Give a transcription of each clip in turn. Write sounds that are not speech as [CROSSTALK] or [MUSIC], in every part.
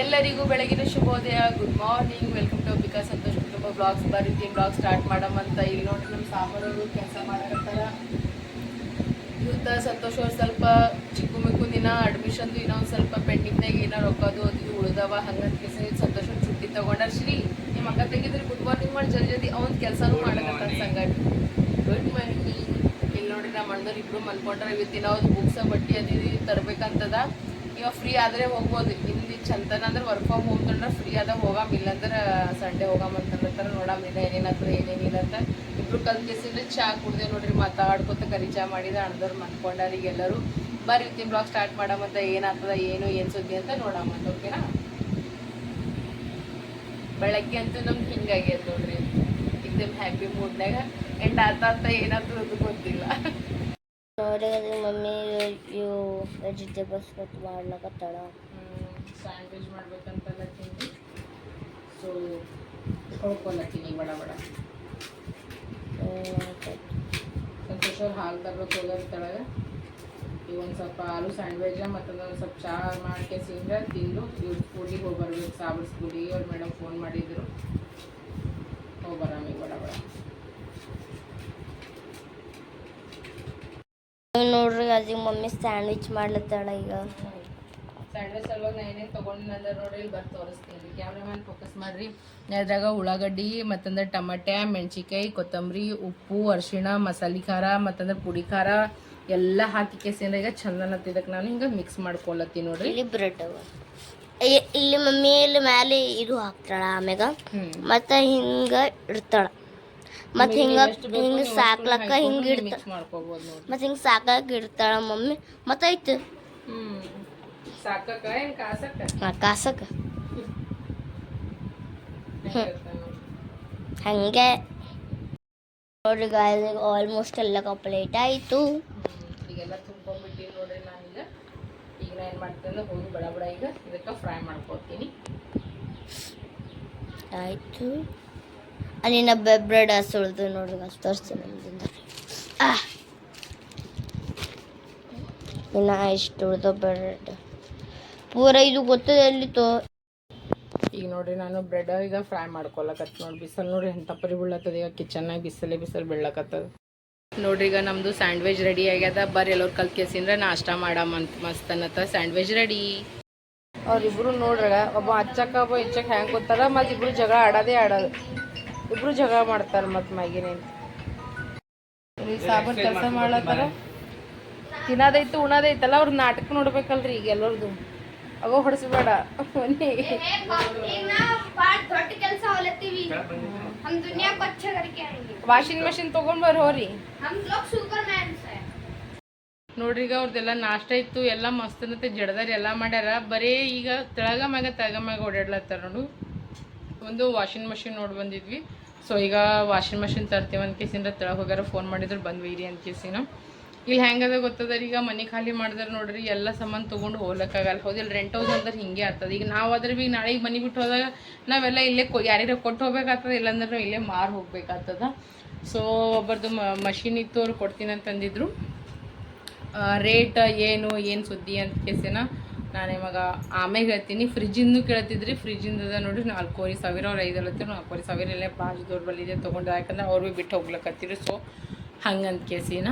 ಎಲ್ಲರಿಗೂ ಬೆಳಗಿನ ಶುಭೋದಯ. ಗುಡ್ ಮಾರ್ನಿಂಗ್ ವೆಲ್ಕಮ್ ಟು ಬಿಕಾ ಸಂತೋಷ್ ಕುಟುಂಬ ಬ್ಲಾಗ್ಸ್ ಬರೀತಿ ಬ್ಲಾಗ್ ಸ್ಟಾರ್ಟ್ ಮಾಡಮಂತ ಇಲ್ಲಿ ನೋಡ್ರಿ ನಮ್ಮ ಸಾಮರವರು ಕೆಲಸ ಮಾಡಕತ್ತಾರ ಇವತ್ತ ಸಂತೋಷ್ ಅವ್ರು ಸ್ವಲ್ಪ ಚಿಕ್ಕು ಮಿಕ್ಕು ದಿನ ಅಡ್ಮಿಷನ್ದು ಇನ್ನೊಂದು ಸ್ವಲ್ಪ ಪೆಂಡಿಂಗ್ನಾಗ ಏನೋ ರೊಕ್ಕದು ಅದು ಉಳ್ದವ ಹಂಗಂತ ಕೇಸ ಸಂತೋಷ್ ಅವ್ರು ಚುಟ್ಟಿ ತಗೊಂಡಾರ. ಶ್ರೀ ನಿಮ್ಮ ಅಕ್ಕ ತೆಗಿದ್ರಿ ಗುಡ್ ಮಾರ್ನಿಂಗ್ ಮಾಡಿ ಜಲ್ದಿ ಜಲ್ದಿ ಅವ್ನ ಕೆಲಸನೂ ಮಾಡಕತ್ತ ಸಂಗತಿ ಗುಡ್ ಮಾರ್ನಿಂಗ್ ಇಲ್ಲಿ ನೋಡ್ರಿ ನಮ್ಮ ಅಣ್ಣವ್ರು ಇಬ್ರು ಮಲ್ಕೊಂಡ್ರೆ ಇವತ್ತಿನ ಅವ್ರು ಬುಕ್ಸ ಬಟ್ಟಿ ಅದು ತರ್ಬೇಕಂತದ. ಇವಾಗ ಫ್ರೀ ಆದರೆ ಹೋಗ್ಬೋದು. ಇಲ್ಲಿ ಚಂದನ ಅಂದ್ರೆ ವರ್ಕ್ ಫ್ರಮ್ ಹೋಮ್ ತಂದ್ರೆ ಫ್ರೀ ಆದಾಗ ಹೋಗಾಮ, ಇಲ್ಲಂದ್ರೆ ಸಂಡೇ ಹೋಗಾಮ ಅಂತಂದ್ರೆ ನೋಡಾಮ್, ಇಲ್ಲ ಏನೇನಾದ್ರು ಏನೇನಿಲ್ಲ ಅಂತ. ಇಬ್ರು ಕಲ್ಕೇಸಿದ್ರೆ ಚಾ ಕುಡ್ದೆ ನೋಡ್ರಿ, ಮಾತಾಡ್ಕೊತ ಕರಿ ಚಾ ಮಾಡಿದ ಅಣದವ್ರು ಮನ್ಕೊಂಡಾರಿಗೆ ಎಲ್ಲರೂ. ಬರೀ ರೀತಿ ಬ್ಲಾಗ್ ಸ್ಟಾರ್ಟ್ ಮಾಡಾಮಂತ ಏನಾಗ್ತದ, ಏನು ಏನು ಸುದ್ದಿ ಅಂತ ನೋಡಾಮಂತ ಓಕೆನಾ ಬೆಳಗ್ಗೆ ಅಂತೂ ನಮ್ಗೆ ಹಿಂಗಾಗ್ಯದ ನೋಡ್ರಿ. ಇದಮ್ ಹ್ಯಾಪಿ ಮೂಡ್ನಾಗ ಎಂಡ್ ಆತ ಅಂತ ಏನಾದ್ರು ಅದು ಗೊತ್ತಿಲ್ಲ. ನೋಡಿ ಮಮ್ಮಿ ಇವು ವೆಜಿಟೇಬಲ್ಸ್ ಕಟ್ ಮಾಡ್ಲಕತ್ತಾಳ ಸ್ಯಾಂಡ್ವಿಚ್ ಮಾಡ್ಬೇಕಂತೆಲ್ಲ ತಿಂದು ಸೊ ಹೊಡ್ಕೊಳತ್ತೀನಿ ಬಡ ಬಡ. ಸಂತೋಷ ಅವ್ರು ಹಾಲು ತರ್ಬೇಕು ಹೋಗೋದ್ರ ಕೆಳಗೆ ಈಗ ಒಂದು ಸ್ವಲ್ಪ ಆಲೂ ಸ್ಯಾಂಡ್ವಿಚ್ ಮತ್ತೊಂದೊಂದು ಸ್ವಲ್ಪ ಚಹಾ ಮಾಡಿ ಸಿಂಗ ತಿಂದು ಇವ್ರ ಸ್ಕೂಲಿಗೆ ಹೋಗಿ ಬರ್ಬೇಕು ಸಾಬರ್ ಸ್ಕೂಲಿಗೆ. ಅವ್ರು ಮೇಡಮ್ ಫೋನ್ ಮಾಡಿದ್ರು. ಹೋಗಿ ಬರಾಮಿ ಬಡ ಬಡ. ನೋಡ್ರಿ ಅದಕ್ಕೆ ಮಮ್ಮಿ ಸ್ಯಾಂಡ್ವಿಚ್ ಮಾಡ್ಲತ್ತಾಳ ಈಗ. ಸ್ಯಾಂಡ್ವಿಚ್ ಸಲುವಾಗಿ ನಾ ಏನೇನು ತೊಗೊಂಡಿನಂದ್ರೆ ನೋಡ್ರಿ ಇಲ್ಲಿ ಬರ್ತ ತೋರಿಸ್ತೀನಿ. ರೀ ಕ್ಯಾಮ್ರಾಮ್ಯಾನ್ ಫೋಕಸ್ ಮಾಡಿರಿ. ಅದ್ರಾಗ ಉಳ್ಳಾಗಡ್ಡಿ ಮತ್ತಂದ್ರೆ ಟಮಟೆ ಮೆಣಸಿಕಾಯಿ ಕೊತ್ತಂಬರಿ ಉಪ್ಪು ಅರಿಶಿಣ ಮಸಾಲೆ ಖಾರ ಮತ್ತಂದ್ರೆ ಪುಡಿ ಖಾರ ಎಲ್ಲ ಹಾಕಿ ಕೇಸಿಂದ ಈಗ ಚಂದ ಇದಕ್ಕೆ ನಾನು ಹಿಂಗೆ ಮಿಕ್ಸ್ ಮಾಡ್ಕೊಳತ್ತೀನಿ ನೋಡ್ರಿ. ಇಲ್ಲಿ ಬ್ರೆಡ್ ಇಲ್ಲಿ ಮಮ್ಮಿ ಇಲ್ಲಿ ಮೇಲೆ ಇದು ಹಾಕ್ತಾಳ ಆಮ್ಯಾಗ. ಮತ್ತೆ ಮತ್ತ ಹಿಂಗ ಇಡ್ತಾಳ. ಮತ್ ಹಿಂಗ ಹಿಂಗ ಸಾಕ್ಲಕ್ಕ ಹಿಂಗ ಇಡ್ತ ಮಿಕ್ಸ್ ಹಿಂಗೆ ನೋಡ್ರಿ ಮತ್ ಹಿಂಗ ಸಾಕಾಕ ಇಡ್ತಾಳ ಮಮ್ಮಿ. ಮತ್ ಹ್ಮ್. ಸಾಕಕ್ಕ ಏನು ಕಾಸಕ್ಕ ಹಂಗೆ ನೋಡ್ರಿ ಗಾಯಸ್ ಆಲ್ಮೋಸ್ಟ್ ಎಲ್ಲ ಕಂಪ್ಲೀಟ್ ಆಯ್ತು. ಈಗೆಲ್ಲ ತುಂಬ್ಕೊಂಡ್ಬಿಟ್ಟಿನಿ ನೋಡ್ರಿ ನಾನೀಗ. ಈಗ ನಾ ಏನು ಮಾಡ್ತೀನಿ ಅಂದ್ರೆ ಹೋಗಿ ಬಡ ಬಡ ಈಗ ಇದಕ್ಕೆ ಫ್ರೈ ಮಾಡ್ಕೊತೀನಿ. ಆಯ್ತು. ಅಲ್ಲಿನ ಬ್ರೆಡ್ ಸುಳಿದು ಅಷ್ಟು ತೋರಿಸ್ತೀನಿ ಆ. ಇನ್ನ ಇಷ್ಟು ದ ಬ್ರೆಡ್. ಪೂರ ಇದು ಗೊತ್ತದ ತೋ? ಈಗ ನೋಡ್ರಿ ನಾನು ಬ್ರೆಡ್ ಈಗ ಫ್ರೈ ಮಾಡ್ಕೊಳಕತ್ ನೋಡಿ ಬಿಸಿಲು ನೋಡ್ರಿ ಎಂತ ಪರಿ ಬೀಳತ್ತದ ಈಗ ಕಿಚನ್ನಾಗ ಬಿಸಿಲೇ ಬಿಸಿಲು ಬೀಳಕತ್ತದ. ನೋಡ್ರಿ ಈಗ ನಮ್ದು ಸ್ಯಾಂಡ್ವಿಚ್ ರೆಡಿ ಆಗ್ಯದ. ಬರ್ರಿ ಎಲ್ಲರು ಕಲ್ತ್ ಕೇಸಿಂದ್ರೆ ನಾಷ್ಟ ಮಾಡಮಂತ ಮಸ್ತ್ ಅನ್ನತ್ತ ಸ್ಯಾಂಡ್ವಿಚ್ ರೆಡಿ. ಅವ್ರಿಬ್ರು ನೋಡ್ರಿ ಒಬ್ಬ ಅಚ್ಚಕ್ಕ ಒಬ್ಬ ಇಚ್ಚಕ್ಕ ಹ್ಯಾಂಗ್ ಗೊತ್ತದ ಮತ್ತು ಇಬ್ರು ಜಗಳ ಆಡೋದೇ ಆಡೋದು ಇಬ್ರು ಜಗಳ ಮಾಡ್ತಾರೆ ಮತ್ತು ಮೈಗಿನಿಂದ ಸಾಬನ್ ಕೆಲಸ ಮಾಡ್ಲತ್ತಾರ ತಿನ್ನೋದೈತು ಉಣದೈತಲ್ಲ ಅವ್ರ ನಾಟಕ ನೋಡ್ಬೇಕಲ್ರಿ ಈಗ ಎಲ್ಲರದು. ಅಗೋ ಹೊಡಿಸ್ಬೇಡ. ವಾಷಿಂಗ್ ಮಷಿನ್ ತಗೊಂಡ್ ಬರ್ ಹೋರಿ. ನೋಡ್ರಿ ಈಗ ಅವ್ರದ್ದೆಲ್ಲ ನಾಷ್ಟ ಇತ್ತು ಎಲ್ಲ ಮಸ್ತ್ ಅನ್ನತ್ತೆ ಜಡದಾರ ಎಲ್ಲ ಮಾಡ್ಯಾರ. ಬರೀ ಈಗ ತೆಳಗ ಮ್ಯಾಗ ತೆಳಗ ಮ್ಯಾಗ ಓಡಾಡ್ಲತ್ತಾರ ನೋಡು. ಒಂದು ವಾಷಿಂಗ್ ಮಷಿನ್ ನೋಡಿ ಬಂದಿದ್ವಿ. ಸೊ ಈಗ ವಾಷಿಂಗ್ ಮಷಿನ್ ತರ್ತೀವಿ ಅಂತ ಕೇಸಿಂದ ತೆಳಗೆ ಹೋಗ್ಯಾರ ಫೋನ್ ಮಾಡಿದ್ರು ಬಂದ್ವಿ ರೀ ಅಂತ ಕೇಸಿನ. ಇಲ್ಲಿ ಹೆಂಗದ ಗೊತ್ತದ ಈಗ ಮನೆ ಖಾಲಿ ಮಾಡಿದ್ರೆ ನೋಡ್ರಿ, ಎಲ್ಲ ಸಾಮಾನು ತೊಗೊಂಡು ಹೋಗ್ಲಕ್ಕಾಗಲ್ಲ ಹೌದಿಲ್ಲ ರೆಂಟ್ ಹೌಸ್ ಅಂದ್ರೆ ಹಿಂಗೆ ಆಗ್ತದೆ. ಈಗ ನಾವು ಆದ್ರೆ ಬಿ ನಾಳೆಗೆ ಮನೆ ಬಿಟ್ಟು ಹೋದಾಗ ನಾವೆಲ್ಲ ಇಲ್ಲೇ ಕೊ ಯಾರ್ಯಾರ ಕೊಟ್ಟು ಹೋಗ್ಬೇಕಾಗ್ತದೆ, ಇಲ್ಲಾಂದ್ರೆ ನಾವು ಇಲ್ಲೇ ಮಾರು ಹೋಗ್ಬೇಕಾಗ್ತದ. ಸೊ ಒಬ್ಬರದು ಮಷಿನ್ ಇತ್ತು ಅವ್ರು ಕೊಡ್ತೀನಿ ಅಂತಂದಿದ್ರು ರೇಟ್ ಏನು ಏನು ಸುದ್ದಿ ಅಂತ ಕೇಸಿನ ನಾನು ಇವಾಗ ಆಮೇಲೆ ಹೇಳ್ತೀನಿ ಫ್ರಿಜ್ಜಿಂದು ಕೇಳ್ತಿದ್ರಿ ಫ್ರಿಜ್ಜಿಂದ ನೋಡ್ರಿ ನಾಲ್ಕೂವರೆ ಸಾವಿರ ಅವ್ರು ಐದು ಹೇಳ್ತೀವಿ ನಾಲ್ಕೂವರೆ ಸಾವಿರ ಇಲ್ಲೇ ಭಾಳ ಬಲ್ಲಿ ಇದೆ ತೊಗೊಂಡು ಯಾಕಂದ್ರೆ ಅವ್ರು ಭೀ ಬಿಟ್ಟು ಹೋಗ್ಲಕ್ಕತ್ತಿರಿ ಸೊ ಹಂಗಂತ ಕೇಸಿನ.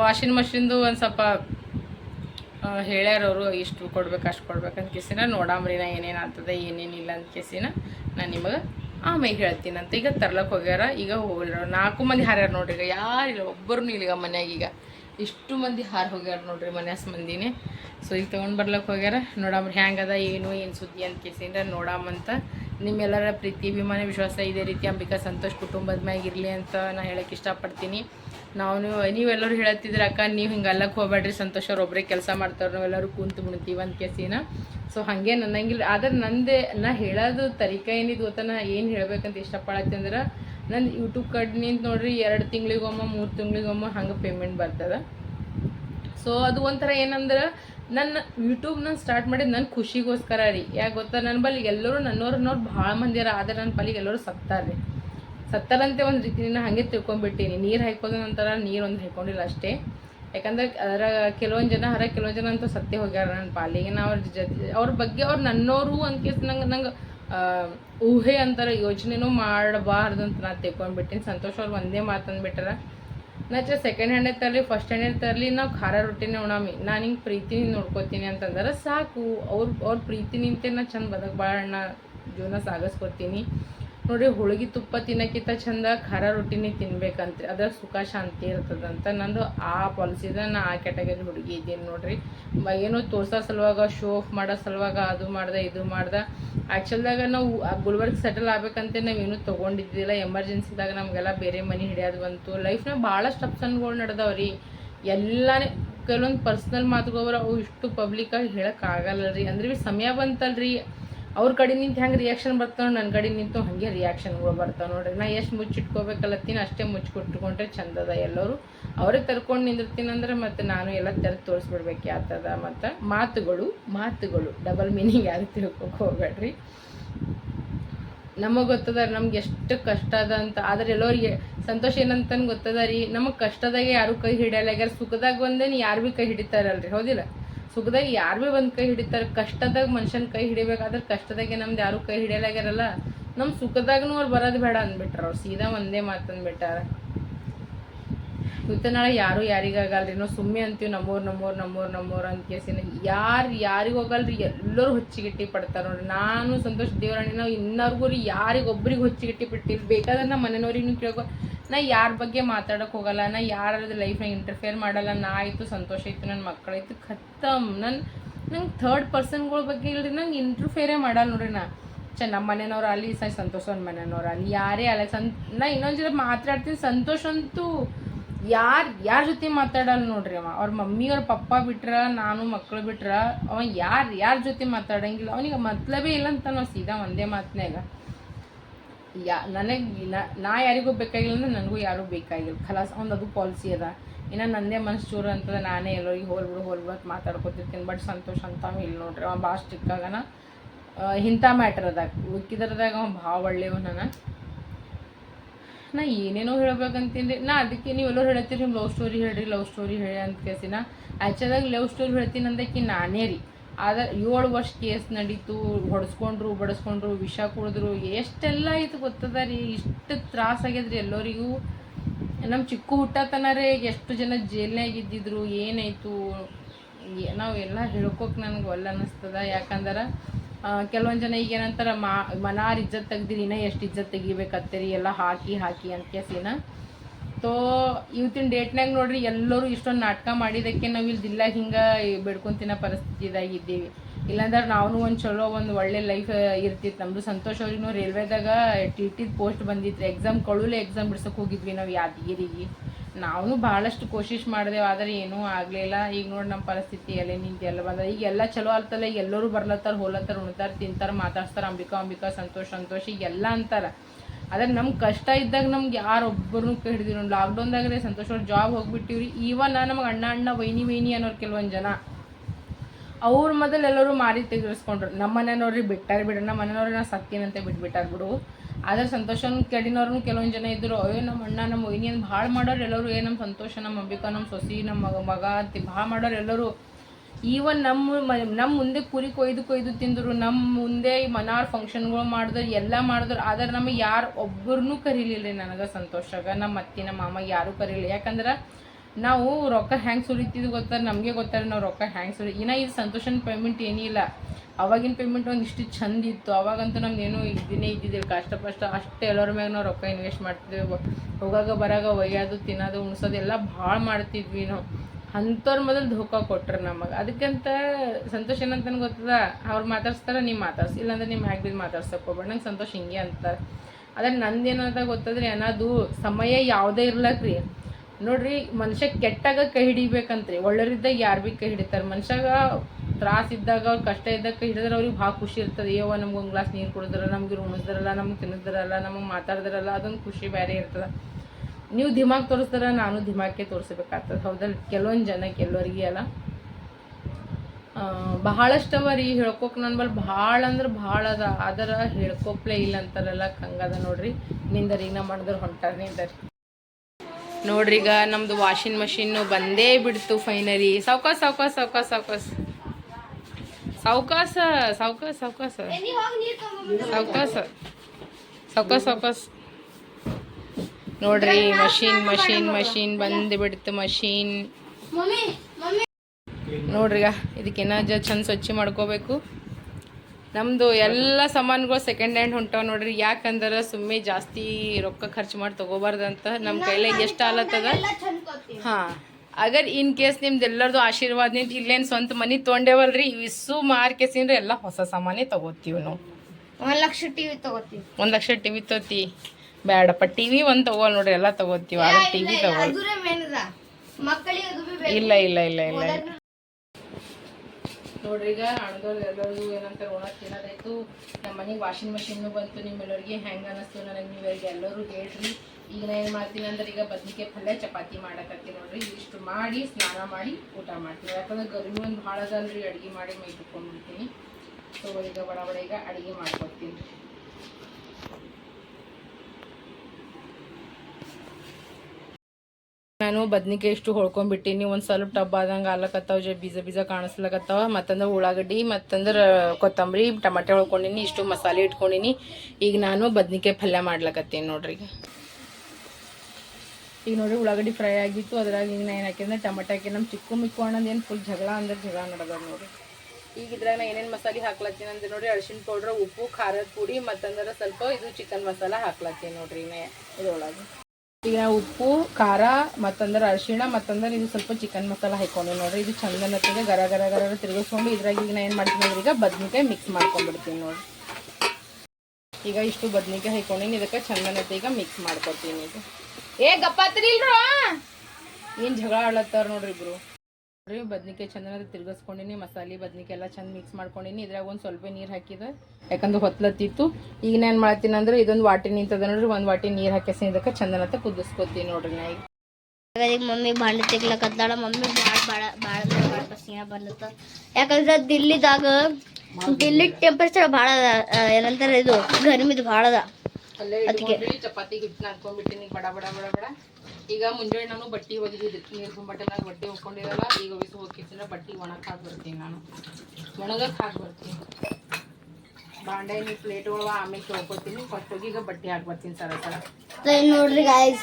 ವಾಷಿಂಗ್ ಮಷಿನ್ದು ಒಂದು ಸ್ವಲ್ಪ ಹೇಳ್ಯಾರ ಅವರು, ಇಷ್ಟು ಕೊಡ್ಬೇಕು, ಅಷ್ಟು ಕೊಡ್ಬೇಕಂತ ಕೇಸಿನ. ನೋಡಾಮ್ರಿ ನಾ ಏನೇನು ಆಗ್ತದೆ ಏನೇನಿಲ್ಲ ಅಂತ ಕೇಸಿನ. ನಾನು ನಿಮಗೆ ಆಮೇಲೆ ಹೇಳ್ತೀನಿ ಅಂತ. ಈಗ ತರ್ಲಕ್ಕೆ ಹೋಗ್ಯಾರ, ಈಗ ಹೋಗ್ಯಾರ ನಾಲ್ಕು ಮಂದಿ ಹಾರ್ಯಾರ ನೋಡ್ರಿ, ಈಗ ಯಾರಿಲ್ಲ ಒಬ್ಬರು ಈಗ ಮನ್ಯಾಗ ಈಗ. ಇಷ್ಟು ಮಂದಿ ಹಾರು ಹೋಗ್ಯಾರ ನೋಡ್ರಿ ಮನ್ಯಾಸ ಮಂದಿನೇ. ಸೊ ಈಗ ತೊಗೊಂಡು ಬರ್ಲಕ್ಕೆ ಹೋಗ್ಯಾರ. ನೋಡಮ್ರಿ ಹ್ಯಾಂಗದ ಏನು ಏನು ಸುದ್ದಿ ಅಂತ ಕೇಸಿಂದ ನೋಡಾಮಂತ ನಿಮ್ಮೆಲ್ಲರ ಪ್ರೀತಿ, ಅಭಿಮಾನ, ವಿಶ್ವಾಸ ಇದೇ ರೀತಿ ಅಂಬಿಕಾ ಸಂತೋಷ್ ಕುಟುಂಬದ ಮ್ಯಾಗ ಇರಲಿ ಅಂತ ನಾನು ಹೇಳಕ್ಕೆ ಇಷ್ಟಪಡ್ತೀನಿ. ನಾವು ನೀವೆಲ್ಲರೂ ಹೇಳತ್ತಿದ್ರೆ ಅಕ್ಕ, ನೀವು ಹಿಂಗೆ ಅಲ್ಲಕ್ಕೆ ಹೋಗ್ಬೇಡ್ರಿ, ಸಂತೋಷ್ ಅವ್ರು ಒಬ್ಬರೇ ಕೆಲಸ ಮಾಡ್ತಾರೆ ನಾವೆಲ್ಲರೂ ಕುಂತು ಬಿಡ್ತೀವಿ ಅಂತ ಕೇಸಿನ. ಸೊ ಹಾಗೆ ನನ್ನಂಗಿಲ್ಲ ಆದ್ರೆ ನಂದೇ ನಾ ಹೇಳೋದು ತರಿಕೆ ಏನಿದು ಗೊತ್ತ ನಾ ಏನು ಹೇಳ್ಬೇಕಂತ ಇಷ್ಟಪಡತ್ತೆ ಅಂದ್ರೆ ನನ್ನ ಯೂಟ್ಯೂಬ್ ಕಡ್ನಿಂದ ನೋಡ್ರಿ ಎರಡು ತಿಂಗಳಿಗೊಮ್ಮ, ಮೂರು ತಿಂಗಳಿಗೊಮ್ಮ ಹಂಗೆ ಪೇಮೆಂಟ್ ಬರ್ತದೆ. ಸೊ ಅದು ಒಂಥರ ಏನಂದ್ರೆ ನನ್ನ ಯೂಟ್ಯೂಬ್ ನಾನು ಸ್ಟಾರ್ಟ್ ಮಾಡಿದ್ದು ನನ್ನ ಖುಷಿಗೋಸ್ಕರ ರೀ. ಯಾಕೆ ಗೊತ್ತಾ? ನನ್ನ ಬಳಿ ಎಲ್ಲರೂ ನನ್ನವ್ರನ್ನವ್ರು ಭಾಳ ಮಂದಿ ಅರ, ಆದ್ರೆ ನನ್ನ ಪಾಲಿಗೆ ಎಲ್ಲರೂ ಸತ್ತಾರ ರೀ. ಸತ್ತಾರಂತೆ ಒಂದು ರೀತಿ ನಾನು ಹಾಗೆ ತಿಳ್ಕೊಂಬಿಟ್ಟೀನಿ. ನೀರು ಹಾಕೋದು ನಂತರ ನೀರು ಒಂದು ಹಾಕೊಂಡಿಲ್ಲ ಅಷ್ಟೇ. ಯಾಕಂದ್ರೆ ಅದರ ಕೆಲವೊಂದು ಜನ ಹರ ಕೆಲವೊಂದು ಜನ ಅಂತೂ ಸತ್ತೇ ಹೋಗ್ಯಾರ ನನ್ನ ಪಾಲಿಗೆ. ನಾ ಅವ್ರ ಜೊತೆ, ಅವ್ರ ಬಗ್ಗೆ ಅವ್ರು ನನ್ನೋರು ಅನ್ಕೇಸ್ ನಂಗೆ ನಂಗೆ ಊಹೆ ಅಂತಾರ, ಯೋಚನೆನೂ ಮಾಡಬಾರ್ದು ಅಂತ ನಾ ತಿಳ್ಕೊಂಡ್ಬಿಟ್ಟಿನಿ. ಸಂತೋಷ್ ಅವ್ರು ಒಂದೇ ಮಾತಂದ್ಬಿಟ್ಟಾರ. ನಾಚೆ ಸೆಕೆಂಡ್ ಹ್ಯಾಂಡೇ ತರಲಿ ಫಸ್ಟ್ ಹ್ಯಾಂಡೇ ತರಲಿ, ನಾವು ಖಾರ ರೊಟ್ಟಿನೇ ಉಣಾಮಿ. ನಾನು ಹಿಂಗೆ ಪ್ರೀತಿನಿ ನೋಡ್ಕೋತೀನಿ ಅಂತಂದ್ರೆ, ಸಾಕು. ಅವ್ರ ಅವ್ರ ಪ್ರೀತಿ ನಿಂತೆ ನಾ ಚಂದ ಬದಕ್ ಬಾಳಣ್ಣ ಜೀವನ ಸಾಗಿಸ್ಕೊತೀನಿ. ನೋಡ್ರಿ, ಹೋಳಿಗೆ ತುಪ್ಪ ತಿನ್ನಕ್ಕಿಂತ ಚಂದ ಖಾರ ರೊಟ್ಟಿನೇ ತಿನ್ಬೇಕಂತ್ರಿ. ಅದ್ರ ಸುಖ ಶಾಂತಿ ಇರ್ತದಂತ ನಂದು ಆ ಪಾಲಿಸಿದ ನಾ ಆ ಕ್ಯಾಟಗರಿ ಹುಡುಗಿ ಇದ್ದೀನಿ ನೋಡ್ರಿ. ಏನು ತೋರ್ಸೋ ಸಲುವಾಗ ಶೋ ಆಫ್ ಮಾಡೋ ಸಲುವಾಗ, ಅದು ಮಾಡ್ದೆ, ಇದು ಮಾಡ್ದೆ. ಆ್ಯಕ್ಚುಲ್ದಾಗ ನಾವು ಗುಲ್ಬರ್ಗ್ ಸೆಟಲ್ ಆಗ್ಬೇಕಂತ ನಾವೇನು ತೊಗೊಂಡಿದ್ದಿಲ್ಲ. ಎಮರ್ಜೆನ್ಸಿದಾಗ ನಮಗೆಲ್ಲ ಬೇರೆ ಮನೆ ಹಿಡಿಯೋದು ಬಂತು. ಲೈಫ್ನಾಗ ಭಾಳಷ್ಟು ಅಪ್ಸನ್ಗಳು ನಡೆದವ್ರಿ ಎಲ್ಲಾನೇ ಕೆಲವೊಂದು ಪರ್ಸ್ನಲ್ ಮಾತುಗಳು ಅವು ಇಷ್ಟು ಪಬ್ಲಿಕಾಗಿ ಹೇಳೋಕ್ಕಾಗಲ್ಲ ರೀ. ಅಂದ್ರೆ ಸಮಯ ಬಂತಲ್ರಿ ಅವ್ರ ಕಡೆ ನಿಂತು ಹೆಂಗೆ ರಿಯಾಕ್ಷನ್ ಬರ್ತಾವ ನನ್ನ ಕಡೆ ನಿಂತು ಹಾಗೆ ರಿಯಾಕ್ಷನ್ಗಳು ಬರ್ತಾವೆ ನೋಡ್ರಿ. ನಾ ಎಷ್ಟು ಮುಚ್ಚಿಟ್ಕೋಬೇಕಲ್ಲತ್ತೀನಿ ಅಷ್ಟೇ ಮುಚ್ಚಿಕೊಟ್ಕೊಂಡ್ರೆ ಚಂದದ ಎಲ್ಲರೂ. ಅವರೇ ತರ್ಕೊಂಡು ನಿಂದಿರ್ತೀನಿ ಅಂದ್ರೆ ಮತ್ತೆ ನಾನು ಎಲ್ಲ ತೆರೆ ತೋರಿಸ್ಬಿಡ್ಬೇಕು ಯಾತದ ಮತ್ತು. ಮಾತುಗಳು ಮಾತುಗಳು. ಡಬಲ್ ಮೀನಿಂಗ್ ಯಾರು ತಿಳ್ಕೊಕ್ಕೆ ಹೋಗ್ಬೇಡ್ರಿ. ನಮಗೆ ಗೊತ್ತದ ನಮ್ಗೆ ಎಷ್ಟು ಕಷ್ಟ ಅದ ಅಂತ. ಆದ್ರೆ ಎಲ್ಲರಿಗೆ ಸಂತೋಷ ಏನಂತಂದು ಗೊತ್ತದ ರೀ, ನಮಗೆ ಕಷ್ಟದಾಗೆ ಯಾರು ಕೈ ಹಿಡಿಯಲ್ಲ. ಯಾರು ಸುಖದಾಗ ಬಂದೇನು ಯಾರು ಭೀ ಕೈ ಹಿಡಿತಾರಲ್ರಿ, ಹೌದಿಲ್ಲ? ಸುಖದಾಗ ಯಾರು ಭೀ ಬಂದು ಕೈ ಹಿಡಿತಾರೆ, ಕಷ್ಟದಾಗ ಮನುಷ್ಯನ ಕೈ ಹಿಡಿಬೇಕಾದ್ರೆ ಕಷ್ಟದಾಗೆ ನಮ್ದು ಯಾರು ಕೈ ಹಿಡಿಯಲಾಗ್ಯಾರಲ್ಲ ನಮ್ಮ ಸುಖದಾಗನು ಅವ್ರು ಬರೋದು ಬೇಡ ಅಂದ್ಬಿಟ್ರೆ ಅವ್ರು. ಸೀದಾ ಒಂದೇ ಮಾತು ಅಂದ್ಬಿಟ್ಟಾರ ಇವತ್ತು ನಾಳೆ ಯಾರು ಯಾರಿಗಾಗಲ್ರಿ? ನಾವು ಸುಮ್ಮನೆ ಅಂತೀವಿ, ನಮ್ಮೂರು ನಮ್ಮೂರು ನಮ್ಮೂರು ನಮ್ಮೂರು ಅಂತ ಕೇಸಿನ ಯಾರು ಯಾರಿಗೋಗಲ್ರಿ ಎಲ್ಲರೂ ಹೊಚ್ಚಿಗಿಟ್ಟಿ ಪಡ್ತಾರೆ ನೋಡ್ರಿ. ನಾನು ಸಂತೋಷ್ ದೇವರಾಣಿ, ನಾವು ಇನ್ನರ್ಗೂ ರೀ ಯಾರಿಗೊಬ್ರಿಗೆ ಹೊಚ್ಚಿಗಿಟ್ಟಿ ಬಿಟ್ಟಿರಿ ಬೇಕಾದ್ರೆ ನಮ್ಮ ಮನೆಯವ್ರಿಗೂ ಕೇಳ್ಕೊ ನಾ ಯಾರ ಬಗ್ಗೆ ಮಾತಾಡೋಕೆ ಹೋಗಲ್ಲ, ನಾ ಯಾರದ ಲೈಫ್ನಾಗ ಇಂಟರ್ಫೇರ್ ಮಾಡಲ್ಲ, ನಾ ಆಯಿತು, ಸಂತೋಷ ಆಯಿತು ನನ್ನ ಮಕ್ಕಳಾಯ್ತು ಖತ್ತಮ್. ನನ್ನ ನಂಗೆ ಥರ್ಡ್ ಪರ್ಸನ್ಗಳ ಬಗ್ಗೆ ಇಲ್ರಿ, ನಂಗೆ ಇಂಟರ್ಫಿಯರೇ ಮಾಡಲ್ಲ ನೋಡ್ರಿ ನಾ. ಚ ನಮ್ಮ ಮನೆಯವ್ರು ಅಲ್ಲಿ ಸಂತೋಷ ಅವ್ರ ಮನೆಯವ್ರು ಅಲ್ಲಿ, ಯಾರೇ ಅಲ್ಲ ಸಂತ ನಾ ಇನ್ನೊಂದು ಜನ ಮಾತಾಡ್ತೀನಿ, ಸಂತೋಷ ಅಂತೂ ಯಾರು, ಯಾರ ಜೊತೆ ಮಾತಾಡಲ್ಲ ನೋಡ್ರಿ ಅವ? ಅವ್ರ ಮಮ್ಮಿ, ಅವ್ರ ಪಪ್ಪ ಬಿಟ್ರ, ನಾನು ಮಕ್ಕಳು ಬಿಟ್ರ, ಅವ ಯಾರು, ಯಾರ ಜೊತೆ ಮಾತಾಡಂಗಿಲ್ಲ. ಅವನಿಗೆ ಮತ್ಲಬೇ ಇಲ್ಲ ಅಂತ ನಾವು ಸೀದಾ ಒಂದೇ ಮಾತನ್ಯಾಗ. ಯಾ, ನನಗೆ ನಾ ಯಾರಿಗೂ ಬೇಕಾಗಿಲ್ಲ ಅಂದ್ರೆ ನನಗೂ ಯಾರೂ ಬೇಕಾಗಿಲ್ಲ. ಖಲಾಸ್ ಅವ್ನು ಅದು ಪಾಲಿಸಿ ಅದ. ಇನ್ನು ನಂದೇ ಮನಸ್ಸು ಚೂರು ಅಂತದ ನಾನೇ ಎಲ್ಲರಿಗೆ ಹೋಲ್ಬಿಡು ಹೋಲ್ಬಿಟ್ಟು ಮಾತಾಡ್ಕೊತಿರ್ತೀನಿ. ಬಟ್ ಸಂತೋಷ ಅಂತ ಇಲ್ಲ ನೋಡ್ರಿ. ಅವ ಭಾಳ ಸ್ಟ್ರಿಕ್ ಆಗನ. ಇಂಥ ಮ್ಯಾಟ್ರ್ ಅದಾಗ. ಉಕ್ಕಿದ್ರದಾಗ ಅವ ಭಾಳ ನಾನು ನಾ ಏನೇನೋ ಹೇಳ್ಬೇಕಂತೀನಿ ನಾ ಅದಕ್ಕೆ ನೀವು ಎಲ್ಲರೂ ಹೇಳತ್ತೀರಿ ನಿಮ್ಮ ಲವ್ ಸ್ಟೋರಿ ಹೇಳ್ರಿ, ಲವ್ ಸ್ಟೋರಿ ಹೇಳಿ ಅಂತ ಕೇಸಿನ ಆ್ಯಕ್ಚುಲಾಗಿ ಲವ್ ಸ್ಟೋರಿ ಹೇಳ್ತೀನಿ ಅಂದಕ್ಕೆ ನಾನೇ ರೀ. ಆದ್ರೆ ಏಳು ವರ್ಷ ಕೇಸ್ ನಡೀತು, ಹೊಡೆಸ್ಕೊಂಡ್ರು, ಬಡಿಸ್ಕೊಂಡ್ರು, ವಿಷ ಕುಡಿದ್ರು, ಎಷ್ಟೆಲ್ಲ ಇದು ಗೊತ್ತದ ರೀ. ಇಷ್ಟು ತ್ರಾಸ ಆಗ್ಯದ್ರಿ ಎಲ್ಲರಿಗೂ. ನಮ್ಮ ಚಿಕ್ಕ ಹುಟ್ಟತನಾರೆ ಎಷ್ಟು ಜನ ಜೈಲ್ನಾಗ ಇದ್ದಿದ್ರು, ಏನಾಯ್ತು. ನಾವೆಲ್ಲ ಹೇಳ್ಕೊಕ್ ನನಗೆ ಒಲ್ಲ ಅನ್ನಿಸ್ತದ ಯಾಕಂದ್ರೆ ಕೆಲವೊಂದು ಜನ ಈಗ ಏನಂತಾರೆ, ಮಾ, ಮನಾರ್ ಇಜ್ಜತ್ ತೆಗ್ದಿರಿ, ಇನ್ನ ಎಷ್ಟು ಇಜ್ಜತ್ ತೆಗಿಬೇಕತ್ತೀರಿ, ಎಲ್ಲ ಹಾಕಿ ಹಾಕಿ ಅಂತ ಕೇಸಿನ ತೋ, ಇವತ್ತಿನ ಡೇಟ್ನಾಗ ನೋಡ್ರಿ, ಎಲ್ಲರೂ ಇಷ್ಟೊಂದು ನಾಟಕ ಮಾಡಿದಕ್ಕೆ ನಾವು ಇಲ್ಲಿ ದಿಲ್ಲ ಹಿಂಗೆ ಬೆಡ್ಕೊಂತಿನ ಪರಿಸ್ಥಿತಿದಾಗ ಇದ್ದೀವಿ. ಇಲ್ಲಾಂದ್ರೆ ನಾವು ಒಂದು ಚಲೋ, ಒಂದು ಒಳ್ಳೆ ಲೈಫ್ ಇರ್ತಿತ್ತು ನಮ್ಮದು ಸಂತೋಷ್ ಅವ್ರಿಗೂ ರೈಲ್ವೆದಾಗ ಟಿ ಟಿ ಪೋಸ್ಟ್ ಬಂದಿತ್ತು ಎಕ್ಸಾಮ್ ಕಳುಲೆ ಎಕ್ಸಾಮ್ ಬಿಡ್ಸೋಕೆ ಹೋಗಿದ್ವಿ ನಾವು ಯಾದಗಿರಿಗೆ. ನಾವು ಭಾಳಷ್ಟು ಕೋಶಿಶ್ ಮಾಡಿದೆವು, ಆದರೆ ಏನೂ ಆಗಲಿಲ್ಲ. ಈಗ ನೋಡಿ ನಮ್ಮ ಪರಿಸ್ಥಿತಿ ಎಲೆ ನಿಂತು ಎಲ್ಲ ಬಂದ ಈಗ ಎಲ್ಲ ಚಲೋ ಆಗ್ತಲ್ಲ ಈಗ ಎಲ್ಲರೂ ಬರ್ಲತ್ತಾರ, ಹೋಲತ್ತಾರ, ಉಣ್ತಾರ, ತಿಂತಾರ ಮಾತಾಡ್ತಾರೆ ಅಂಬಿಕಾ ಅಂಬಿಕಾ, ಸಂತೋಷ್ ಸಂತೋಷ್, ಈಗ ಎಲ್ಲ ಅಂತಾರ. ಆದ್ರೆ ನಮ್ಗೆ ಕಷ್ಟ ಇದ್ದಾಗ ನಮ್ಗೆ ಯಾರೊಬ್ಬರನ್ನು ಕೈ ಡೌನ್ ಲಾಕ್ಡೌನ್ದಾಗ್ರೆ ಸಂತೋಷ್ ಅವ್ರು ಜಾಬ್ ಹೋಗ್ಬಿಟ್ಟಿವ್ರಿ. ಈವನ್ ನಮಗೆ ಅಣ್ಣ ಅಣ್ಣ, ವೈನಿ ವೈನಿ ಅನ್ನೋರು ಕೆಲವೊಂದು ಜನ. ಅವ್ರ ಮೊದಲು ಎಲ್ಲರೂ ಮಾರಿ ತೆಗೆಸ್ಕೊಂಡ್ರು. ನಮ್ಮ ಮನೆಯವ್ರಿಗೆ ಬಿಟ್ಟಾರೆ ಬಿಡ ನಮ್ಮ ಮನೆಯವ್ರಿಗೆ ನಾ ಸತ್ತೀನಂತೆ ಬಿಟ್ಬಿಟ್ಟಾರ ಬಿಡು. ಆದ್ರೆ ಸಂತೋಷ ಕೆಡಿನವ್ರು ಕೆಲವೊಂದು ಜನ ಇದ್ರು, ಅಯ್ಯೋ ನಮ್ಮ ಅಣ್ಣ ನಮ್ಮ ಮೊಯ್ನಿ ಅಂತ ಭಾಳ ಮಾಡೋರು ಎಲ್ಲರೂ, ಏ ನಮ್ಮ ಸಂತೋಷ ನಮ್ಮ ಅಂಬಿಕಾ ನಮ್ಮ ಸೊಸಿ ನಮ್ಮ ಮಗ ಮಗ ಅಂತ ಭಾಳ ಮಾಡೋರು ಎಲ್ಲರೂ, ಈವನ್ ನಮ್ಮ ನಮ್ಮ ಮುಂದೆ ಕುರಿ ಕೊಯ್ದು ಕೊಯ್ದು ತಿಂದರು ನಮ್ಮ ಮುಂದೆ ಮನಾರ್ ಫಂಕ್ಷನ್ಗಳು ಮಾಡಿದ್ರು, ಎಲ್ಲ ಮಾಡಿದ್ರು, ಆದ್ರೆ ನಮಗೆ ಯಾರು ಒಬ್ಬರನ್ನೂ ಕರೀಲಿಲ್ಲ ನನಗೆ ಸಂತೋಷಾಗ ನಮ್ಮ ಅತ್ತಿ ನಮ್ಮ ಮಾಮ ಯಾರೂ ಕರೀಲಿಲ್ಲ. ಯಾಕಂದ್ರೆ ನಾವು ರೊಕ್ಕ ಹ್ಯಾಂಗೆ ಸುರಿತಿದ್ದು ಗೊತ್ತಾರೆ ನಮಗೆ ಗೊತ್ತಾರ ನಾವು ರೊಕ್ಕ ಹ್ಯಾಂಗೆ ಸುರಿ? ಇನ್ನ ಇದು ಸಂತೋಷನ ಪೇಮೆಂಟ್ ಏನಿಲ್ಲ ಅವಾಗಿನ ಪೇಮೆಂಟ್ ಒಂದು ಇಷ್ಟು ಚಂದ ಇತ್ತು. ಅವಾಗಂತೂ ನಮ್ದು ಏನು ಇದನ್ನೇ ಇದ್ದಿದ್ದಿಲ್ಲ. ಕಷ್ಟ ಪಷ್ಟ ಅಷ್ಟು ಎಲ್ಲರ ಮ್ಯಾಗ ನಾವು ರೊಕ್ಕ ಇನ್ವೆಸ್ಟ್ ಮಾಡ್ತಿದ್ವಿ. ಹೋಗಾಗ ಬರಾಗ ಒಯ್ಯೋದು, ತಿನ್ನೋದು, ಉಣ್ಸೋದು ಎಲ್ಲ ಭಾಳ ಮಾಡ್ತಿದ್ವಿ ನಾವು. ಅಂಥವ್ರ ಮೊದಲು ಧೋಕಾ ಕೊಟ್ರು ನಮಗೆ. ಅದಕ್ಕಂತ ಸಂತೋಷ ಏನಂತ ಗೊತ್ತದ? ಅವ್ರು ಮಾತಾಡ್ಸ್ತಾರ, ನೀವು ಮಾತಾಡ್ಸಿ, ಇಲ್ಲಾಂದ್ರೆ ನಿಮ್ಮ ಹ್ಯಾಗ್ ಬಿದ್ದು ಮಾತಾಡ್ಸಕ್ಕೆ ಹೋಗ್ಬೇಡ. ನಂಗೆ ಸಂತೋಷ ಹಿಂಗೆ ಅಂತಾರೆ. ಅದ್ರ ನಂದೇನಂತ ಗೊತ್ತದ್ರಿ ಅನ್ನೋದು ಸಮಯ ಯಾವುದೇ ಇರ್ಲಕ್ರಿ ನೋಡ್ರಿ, ಮನುಷ್ಯ ಕೆಟ್ಟಾಗ ಕೈ ಹಿಡಿಬೇಕಂತ್ರಿ. ಒಳ್ಳೆಯರಿದ್ದಾಗ ಯಾರು ಭೀ ಕೈ ಹಿಡಿತಾರೆ. ಮನುಷ್ಯಾಗ ತ್ರಾಸ ಇದ್ದಾಗ ಅವ್ರು ಕಷ್ಟ ಇದ್ದಾಗ ಕೈ ಹಿಡಿದ್ರೆ ಅವ್ರಿಗೆ ಭಾಳ ಖುಷಿ ಇರ್ತದೆ. ಯವ್ವ, ನಮ್ಗೆ ಒಂದು ಗ್ಲಾಸ್ ನೀರು ಕುಡಿದ್ರಲ್ಲ ನಮ್ಗೆ ಉಣಿಸ್ದ್ರಲ್ಲ ನಮ್ಗೆ ತಿನ್ನಿಸ್ದ್ರಲ್ಲ ನಮಗೆ ಮಾತಾಡಿದ್ರಲ್ಲ, ಅದೊಂದು ಖುಷಿ ಬೇರೆ ಇರ್ತದೆ. ನೀವು ದಿಮಾಗ್ ತೋರಿಸ್ತಾರ ನಾನು ದಿಮಾಕ್ಕೆ ತೋರಿಸ್ಬೇಕಾಗ್ತದೆ. ಹೌದಲ್ಲ ಕೆಲವೊಂದು ಜನ ಕೆಲವರಿಗೆ ಅಲ್ಲ. ಬಹಳಷ್ಟು ಅವ ರೀ, ಹೇಳ್ಕೊಕ್ ನನ್ನ ಬಲ್ ಭಾಳ ಅಂದ್ರೆ ಭಾಳ ಅದ. ಆದ್ರೆ ಹೇಳ್ಕೊಪ್ಲೆ ಇಲ್ಲ ಅಂತಾರಲ್ಲ ಕಂಗದ ನೋಡ್ರಿ. ನಿಂದರಿ ನಾ ಮಾಡಿದ್ರೆ ಹೊಂಟಾರ ನಿಂದರಿ ನೋಡ್ರಿ ಈಗ ನಮ್ದು ವಾಷಿಂಗ್ ಮಷಿನ್ ಬಂದೇ ಬಿಡ್ತು ಫೈನಲಿ ಸಾವ್ಕಾಸ್ ಸಾವ್ಕಾಸ್ ಸಾವ್ಕಾಸ್ ಸಾವ್ಕಾಸ್. ಸಾವ್ಕಾಸ ಸಾವ್ಕಾಸ್ ಸಾವ್ಕಾಸ. ಸಾವ್ಕಾಸ. ಸಾವ್ಕಾಸ್ ಸಾವ್ಕಾಸ್. ನೋಡ್ರಿ ಮಷಿನ್ ಮಷಿನ್ ಮಷಿನ್ ಬಂದು ಬಿಡ್ತು ಮಷಿನ್ ನೋಡ್ರಿಗ ಜ ಚಂದ ಸ್ವಚ್ಛ ಮಾಡ್ಕೋಬೇಕು. ನಮ್ಮದು ಎಲ್ಲ ಸಾಮಾನುಗಳು ಸೆಕೆಂಡ್ ಹ್ಯಾಂಡ್ ಹೊಂಟಾವ ನೋಡ್ರಿ. ಯಾಕಂದ್ರೆ ಸುಮ್ಮನೆ ಜಾಸ್ತಿ ರೊಕ್ಕ ಖರ್ಚು ಮಾಡಿ ತೊಗೋಬಾರ್ದಂತ ನಮ್ಮ ಕೈಲೇ ಎಷ್ಟು ಆಲತ್ತದ? ಹಾಂ. ಅಗರ್ ಇನ್ ಕೇಸ್ ನಿಮ್ದು ಎಲ್ಲರದು ಆಶೀರ್ವಾದ ನಿಂತು ಇಲ್ಲೇನು ಸ್ವಂತ ಮನೆ ತೊಗೊಂಡೇವಲ್ರಿ ಇವಿಸು ಮಾರ್ಕೆಸಿಂದ್ರೆ ಎಲ್ಲ ಹೊಸ ಸಾಮಾನೇ ತಗೋತೀವಿ ನಾವು. ಒಂದು ಲಕ್ಷ ಟಿವಿ ತಗೋತೀವಿ. ಒಂದು ಲಕ್ಷ ಟಿ ವಿ ತಗೋತಿ. ಬೇಡಪ್ಪ ಟಿ ವಿ ಒಂದು ತಗೋಲ್ ನೋಡ್ರಿ ಎಲ್ಲ ತಗೋತೀವಿ. ಆದ್ರೆ ಟಿ ವಿ ತಗೋಲ್ ಇಲ್ಲ ಇಲ್ಲ ಇಲ್ಲ ಇಲ್ಲ ಇಲ್ಲ ನೋಡ್ರಿ, ಈಗ ಅಣ್ಣದವ್ರು ಎಲ್ಲರಿಗೂ ಏನಂತಾರೆ ಒಳಗೆ ತಿನ್ನೋದಾಯ್ತು ನಮ್ಮ ಮನೆಗೆ ವಾಷಿಂಗ್ ಮಷಿನ್ನು ಬಂತು ನಿಮ್ಮೆಲ್ಲರಿಗೆ ಹೆಂಗೆ ಅನ್ನಿಸ್ತು ನನಗೆ ನೀವರಿಗೆ ಎಲ್ಲರೂ ಹೇಳ್ರಿ. ಈಗ ನಾ ಏನು ಮಾಡ್ತೀನಿ ಅಂದ್ರೆ, ಈಗ ಬದ್ನಿಕಾಯಿ ಪಲ್ಯ ಚಪಾತಿ ಮಾಡಕತ್ತೀನಿ ನೋಡ್ರಿ. ಇಷ್ಟು ಮಾಡಿ, ಸ್ನಾನ ಮಾಡಿ, ಊಟ ಮಾಡ್ತೀನಿ. ಯಾಕಂದ್ರೆ ಗರ್ಮಿ ಒಂದು ಭಾಳ ಅದಲ್ರಿ ಅಡುಗೆ ಮಾಡಿ ಮೈ ಬಿಟ್ಕೊಂಡ್ಬಿಡ್ತೀನಿ ಸೊ ಈಗ ಬಡ ಬಡ ಈಗ ಅಡುಗೆ ಮಾಡ್ಕೊತೀನಿ ನಾನು ಬದ್ನಿಕಾಯಿ ಇಷ್ಟು ಹೊಳ್ಕೊಂಡ್ಬಿಟ್ಟಿನಿ. ಒಂದು ಸ್ವಲ್ಪ ಟಬ್ ಆದಂಗೆ ಆಲಕತ್ತಾವ ಜ ಬೀಜ ಬೀಜ ಕಾಣಿಸ್ಲಕತ್ತಾವ. ಮತ್ತಂದ್ರೆ ಉಳ್ಳಾಗಡ್ಡಿ, ಮತ್ತಂದ್ರೆ ಕೊತ್ತಂಬರಿ, ಟಮಾಟೆ ಹೊಳ್ಕೊಂಡಿನಿ, ಇಷ್ಟು ಮಸಾಲೆ ಇಟ್ಕೊಂಡಿನಿ. ಈಗ ನಾನು ಬದ್ನಿಕಾಯಿ ಪಲ್ಯ ಮಾಡ್ಲಕತ್ತೀನಿ ನೋಡ್ರಿ. ಈಗ ನೋಡ್ರಿ ಉಳ್ಳಾಗಡ್ಡಿ ಫ್ರೈ ಆಗಿತ್ತು. ಅದ್ರಾಗ ಈಗ ನಾ ಏನು ಹಾಕಿದ್ರೆ ಟಮಾಟೆ ಹಾಕಿ ನಮ್ಮ ಚಿಕ್ಕು ಮಿಕ್ಕು ಅನ್ನೋದು ಏನು ಫುಲ್ ಜಗಳ ಅಂದ್ರೆ ಜಗಳ ನಡೆದ ನೋಡ್ರಿ. ಈಗ ಇದ್ರಾಗ ನಾ ಏನೇನು ಮಸಾಲೆ ಹಾಕ್ಲತ್ತೀನಿ ಅಂದ್ರೆ ನೋಡ್ರಿ ಅರಿಶಿನ ಪೌಡ್ರ್ ಉಪ್ಪು, ಖಾರದ ಪುಡಿ, ಮತ್ತಂದ್ರೆ ಸ್ವಲ್ಪ ಇದು ಚಿಕನ್ ಮಸಾಲ ಹಾಕ್ಲತ್ತೀನಿ ನೋಡ್ರಿ ನಾ ಇದ್ರೊಳಗೆ. ಈಗ ನಾವು ಉಪ್ಪು, ಖಾರ, ಮತ್ತಂದ್ರೆ ಅರಿಶಿಣ, ಮತ್ತಂದ್ರೆ ಇದು ಸ್ವಲ್ಪ ಚಿಕನ್ ಮಸಾಲ ಹಾಕೊಂಡು ನೋಡ್ರಿ. ಇದು ಚಂದನತ್ತಿಗೆ ಗರ ಗರ ಗರ ತಿರುಗಿಸ್ಕೊಂಡು ಇದ್ರಾಗ ಈಗ ನಾ ಏನು ಮಾಡ್ತೀನಿ ಅಂದ್ರೆ ಈಗ ಬದ್ನಿಕಾಯಿ ಮಿಕ್ಸ್ ಮಾಡ್ಕೊಂಡ್ಬಿಡ್ತೀನಿ ನೋಡ್ರಿ. ಈಗ ಇಷ್ಟು ಬದ್ನಿಕಾಯಿ ಹಾಕೊಂಡಿನಿ, ಇದಕ್ಕೆ ಚಂದನತ್ತೆ ಈಗ ಮಿಕ್ಸ್ ಮಾಡ್ಕೊತೀನಿ ಈಗ. ಏ, ಗಪ್ಪಾತ್ರಿ ಇಲ್ರು? ಏನು ಜಗಳ ಆಡ್ಲತ್ತಾರ ನೋಡ್ರಿ ಇಬ್ರು? ನೋಡ್ರಿ ಬದ್ನಿಕಾಯಿ ಚಂದನ ತಿರ್ಗಿಸ್ಕೊಂಡಿನಿ ಮಸಾಲೆ ಬದ್ನಿಕಾಯಿ ಎಲ್ಲ ಚಂದ ಮಿಕ್ಸ್ ಮಾಡ್ಕೊಂಡಿನಿ. ಇದ್ರಾಗ ಒಂದು ಸ್ವಲ್ಪ ನೀರು ಹಾಕಿದೆ. ಯಾಕಂದ್ರೆ ಹೊತ್ಲತ್ತಿತ್ತು. ಈಗ ನಾನು ಮಾಡ್ತೀನಿ ಅಂದ್ರೆ ಇದೊಂದು ವಾಟಿ ನಿಂತದ ನೋಡ್ರಿ ಒಂದು ವಾಟಿ ನೀರು ಹಾಕಿಸಿ ಇದಕ್ಕೆ ಚಂದನತ್ತ ಕುದಿಸ್ಕೊತೀನಿ ನೋಡ್ರಿ ನಾ ಈಗ ಈಗ ಮಮ್ಮಿ ಬಾಂಡೆ ತೆಗ್ಲಕತ್ತಾಳ ಮಮ್ಮಿ ಭಾಳ ಭಾಳ ಭಾಳ ಭಾಳ ಪಸೀನ ಬಂದತ್ತ. ಯಾಕಂದ್ರೆ ದಿಲ್ಲಿದಾಗ ದಿಲ್ಲಿ ಟೆಂಪರೇಚರ್ ಭಾಳ ಏನಂತಾರೆ ಇದು ಗರ್ಮಿದು ಭಾಳ ಅದ ಚಪಾತಿ ಹಿಟ್ಟು ನಾದ್ಕೊಂಡ್ಬಿಟ್ಟಿನಿ ಬಡ ಬಡ ಬಡ ಬಡ. ಈಗ ಮುಂಜಾನೆ ನಾನು ಬಟ್ಟೆ ಒಗಿದಿದ್ದೆ ನೀರು ತುಂಬಟ್ಟೆ ನಾನು ಬಟ್ಟೆ ಒಗ್ಕೊಂಡಿರಲ್ಲ ಈಗ ಒಗಿಸಿ ಹೋಗಿದ್ರೆ ಬಟ್ಟೆ ಒಣಕ್ಕೆ ಬರ್ತೀನಿ ನಾನು. ಒಣಗಕ್ಕೆ ಹಾಕಿ ಬರ್ತೀನಿ. ಬಾಂಡೆ ಪ್ಲೇಟ್ ಒಳಗ ಆಮೇಲೆ ತೊಳ್ಕೊತೀನಿ. ಫಸ್ಟ್ ಹೋಗಿ ಈಗ ಬಟ್ಟೆ ಹಾಕಿ ಬರ್ತೀನಿ ಸರ ಸರ. ನೋಡ್ರಿ ಗಾಯ್ಸ್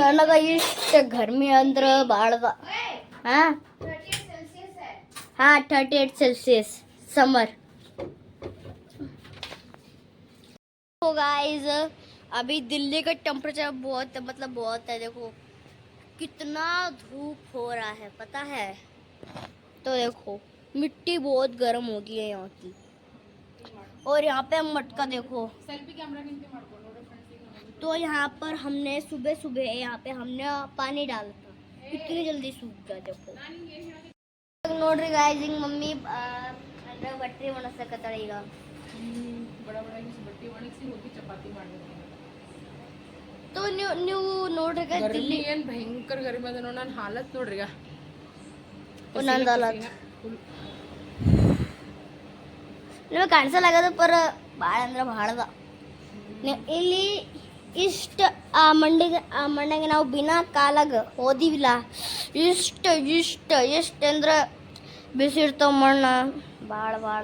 ನನಗೆ ಇಷ್ಟು ಗರ್ಮಿ ಅಂದ್ರೆ ಭಾಳದ ಹಾಂ? ಹಾಂ thirty eight Celsius summer summer तो गाइस अभी दिल्ली का टेम्परेचर बहुत मतलब बहुत है देखो कितना धूप हो रहा है पता है तो देखो मिट्टी बहुत गर्म हो गई है यहाँ की और यहाँ पे मटका देखो ಸೆಲ್ಫಿ ಕ್ಯಾಮ್ರಾ ನಿಂತೆ ಮಾಡ್ಕೊಂಡು ನೋಡ್ರಿ ಫ್ರೆಂಡ್ಸ್ तो यहाँ पर हमने सुबह सुबह यहाँ पे हमने पानी डाला था कितनी जल्दी सूख गया देखो ನೋಡ್ರಿ ಗಾಯ್ಸ್ ಹಿಂಗ್ ಮಮ್ಮಿ ಅಂದ್ರೆ ಬಟ್ಟಿ ಒಣಸಕತ್ತಾಳ ಈಗ ಬಡ ಬಟ್ಟೆ ಒಣಗಿಸಿ ಹೋಗಿ ಚಪಾತಿ ಮಾಡ್ಬೇಕು तो ನೀವು ನೀವು ನೋಡ್ರಿ ದಿಲ್ಲಿ ಏನು ಭಯಂಕರ ಗರ್ಮಿ ಅದ ನೋಡಿ ನಾನು ಹಾಲತ್ ನೋಡ್ರಿ ಈಗ ಒಂದೊಂದು ಹಾಲತ್. ನಿಮಗೆ ಕಾಣಿಸಲಾಗದ ಪರ ಭಾಳ ಅಂದ್ರೆ ಭಾಳ ಅದ. ಇಲ್ಲಿ ಇಷ್ಟು ಆ ಮಂಡಿಗೆ ಆ ಮಂಡಿಗೆ ನಾವು ಬಿನಾ ಕಾಲಾಗ ಓದಿವಿಲ್ಲ ಇಷ್ಟು ಇಷ್ಟು ಎಷ್ಟು ಅಂದ್ರೆ ಬಿಸಿ ಇರ್ತಾವ ಮಣ್ಣು. ಭಾಳ ಭಾಳ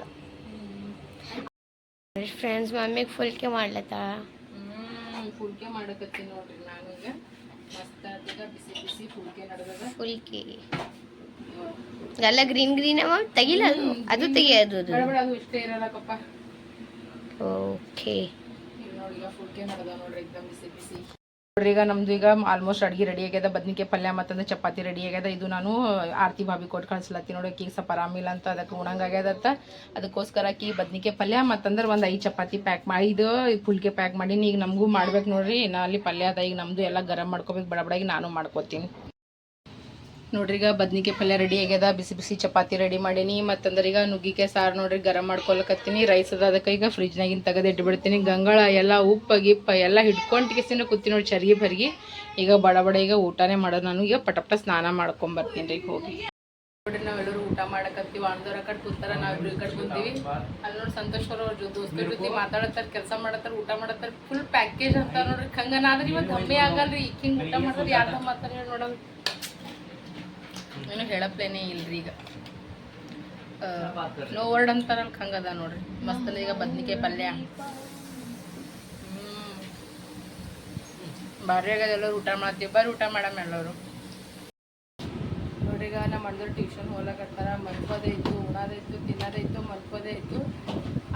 ಫ್ರೆಂಡ್ಸ್ ಮಮ್ಮಿಗೆ ಫುಲ್ಕೆ ಮಾಡ್ಲತ್ತಾಳ ಹ್ಮ್ ಫುಲ್ಕೆ ಮಾಡಕತ್ತೀನಿ ನೋಡ್ರಿ ನಾನು ಈಗ ಮಸ್ತ್ ಬಿಸಿ ಬಿಸಿ ಫುಲ್ಕೆ ನಡೆದದ. ಫುಲ್ಕೆ. ಎಲ್ಲ ಗ್ರೀನ್ ಗ್ರೀನ್ ಅವ? ತೆಗಿಲ್ಲ ಅದು? ಅದು ತೆಗಿಯೋದು ಅದು ಅದು. ಇಷ್ಟೇ ಇರಲ್ಲಕ್ಕಪ್ಪ ಓಕೆ. ನೋಡಿ ಈಗ ಫುಲ್ಕೆ ನಡ್ದ ನೋಡ್ರಿ ಎಕ್ದಮ್ ಬಿಸಿ ಬಿಸಿ. ನೋಡ್ರಿ, ಈಗ ನಮ್ದು ಈಗ ಆಲ್ಮೋಸ್ಟ್ ಅಡಿಗೆ ರೆಡಿ ಆಗ್ಯದ, ಬದ್ನಿಕಾಯಿ ಪಲ್ಯ ಮತ್ತಂದ್ರೆ ಚಪಾತಿ ರೆಡಿ ಆಗ್ಯದ. ಇದು ನಾನು ಆರತಿ ಭಾಬಿ ಕೊಟ್ಟು ಕಳಿಸ್ಲತ್ತಿ ನೋಡಿ ಆಕಿಗೆ ಸ್ವಲ್ಪ ಆರಾಮಿಲ್ಲ ಅಂತ ಅದಕ್ಕೆ ಉಣಂಗಾಗ್ಯದತ್ತ ಅದಕ್ಕೋಸ್ಕರ ಆಕಿ ಬದ್ನಿಕಾಯಿ ಪಲ್ಯ ಮತ್ತಂದ್ರೆ ಒಂದು ಐದು ಚಪಾತಿ ಪ್ಯಾಕ್ ಮಾಡಿ ಇದು ಫುಲ್ಕೆ ಪ್ಯಾಕ್ ಮಾಡೀನಿ ಈಗ ನಮಗೂ ಮಾಡ್ಬೇಕು ನೋಡ್ರಿ. ನಾ ಅಲ್ಲಿ ಪಲ್ಯ ಅದ, ಈಗ ನಮ್ಮದು ಎಲ್ಲ ಗರಂ ಮಾಡ್ಕೋಬೇಕು, ಬಡ ನಾನು ಮಾಡ್ಕೋತೀನಿ. ನೋಡ್ರಿ, ಈಗ ಬದ್ನಿಕಾಯಿ ಪಲ್ಯ ರೆಡಿ ಆಗ್ಯದ, ಬಿಸಿ ಬಿಸಿ ಚಪಾತಿ ರೆಡಿ ಮಾಡೀನಿ, ಮತ್ತಂದ್ರೆ ಈಗ ನುಗ್ಗಿಕಾಯಿ ಸಾರು ನೋಡ್ರಿ, ಗರಂ ಮಾಡ್ಕೊಳಕತ್ತೀನಿ ರೈಸ್ ಅದ ಅದಕ್ಕೆ ಈಗ ಫ್ರಿಜ್ನಾಗಿನ ತೆಗೆದು ಇಟ್ಬಿಡ್ತೀನಿ, ಗಂಗಳ ಎಲ್ಲ ಉಪ್ಪ, ಗಿಪ್ಪ ಎಲ್ಲ ಹಿಡ್ಕೊಂಡು ಕಿಸಿನ ಕೂತಿ ನೋಡಿ, ಚರ್ಗಿ ಬರ್ಗಿ ಈಗ ಬಡ ಬಡ ಈಗ ಊಟನೇ ಮಾಡೋದು ನಾನು, ಈಗ ಪಟಪಟ ಸ್ನಾನ ಮಾಡ್ಕೊಂಬರ್ತೀನಿ ರೀ ಹೋಗಿ. ನೋಡ್ರಿ, ನಾವೆಲ್ಲರೂ ಊಟ ಮಾಡಕತ್ತೀವಿ ಅಣ್ಣದವ್ರ ಕಡೆ ಕೂತಾರ ನಾವಿಬ್ರು ಈ ಕಡೆ ಕುಂತೀವಿ. ಅಲ್ಲಿ ನೋಡಿ ಸಂತೋಷ್ ಅವ್ರ ಅವ್ರ ದೋಸ್ತರ ಜೊತೆ ಮಾತಾಡತ್ತಾರ, ಕೆಲಸ ಮಾಡತ್ತಾರ, ಊಟ ಮಾಡತ್ತಾರ ಫುಲ್ ಪ್ಯಾಕೇಜ್ ಅಂತ ನೋಡ್ರಿ. ಹಂಗನಾದ್ರೆ ಇವತ್ತು ಕಮ್ಮಿ ಆಗಲ್ರಿ ಈಗಿನ ಊಟ ಮಾಡಿದ್ರೆ ಯಾರು ಹೇಳಿ ನೋಡೋದು. ಏನು ಹೇಳಪ್ಲೇನೇ ಇಲ್ರಿ ಈಗ. ನೋ ವರ್ಡ್ ಅಂತಾರಲ್ಲ ಹಂಗದ ನೋಡ್ರಿ. ಮಸ್ತ್ ಈಗ ಬದ್ನಿಕಾಯಿ ಪಲ್ಯ. ಹ್ಮ್. ಭಾರಿ ಆಗದ ಎಲ್ಲರೂ ಊಟ ಮಾಡ್ತೀವಿ. ಬರ್ರಿ ಊಟ ಮಾಡಮ್ ಎಲ್ಲರು. ನೋಡ್ರಿಗ ನಮ್ಮ ಅಣ್ಣವ್ರು ಟ್ಯೂಷನ್ ಹೋಗ್ಲಕತ್ತಾರ ಮಲ್ಕೋದೈತು ಇತ್ತು ತಿನ್ನೋದೈತು ಇತ್ತು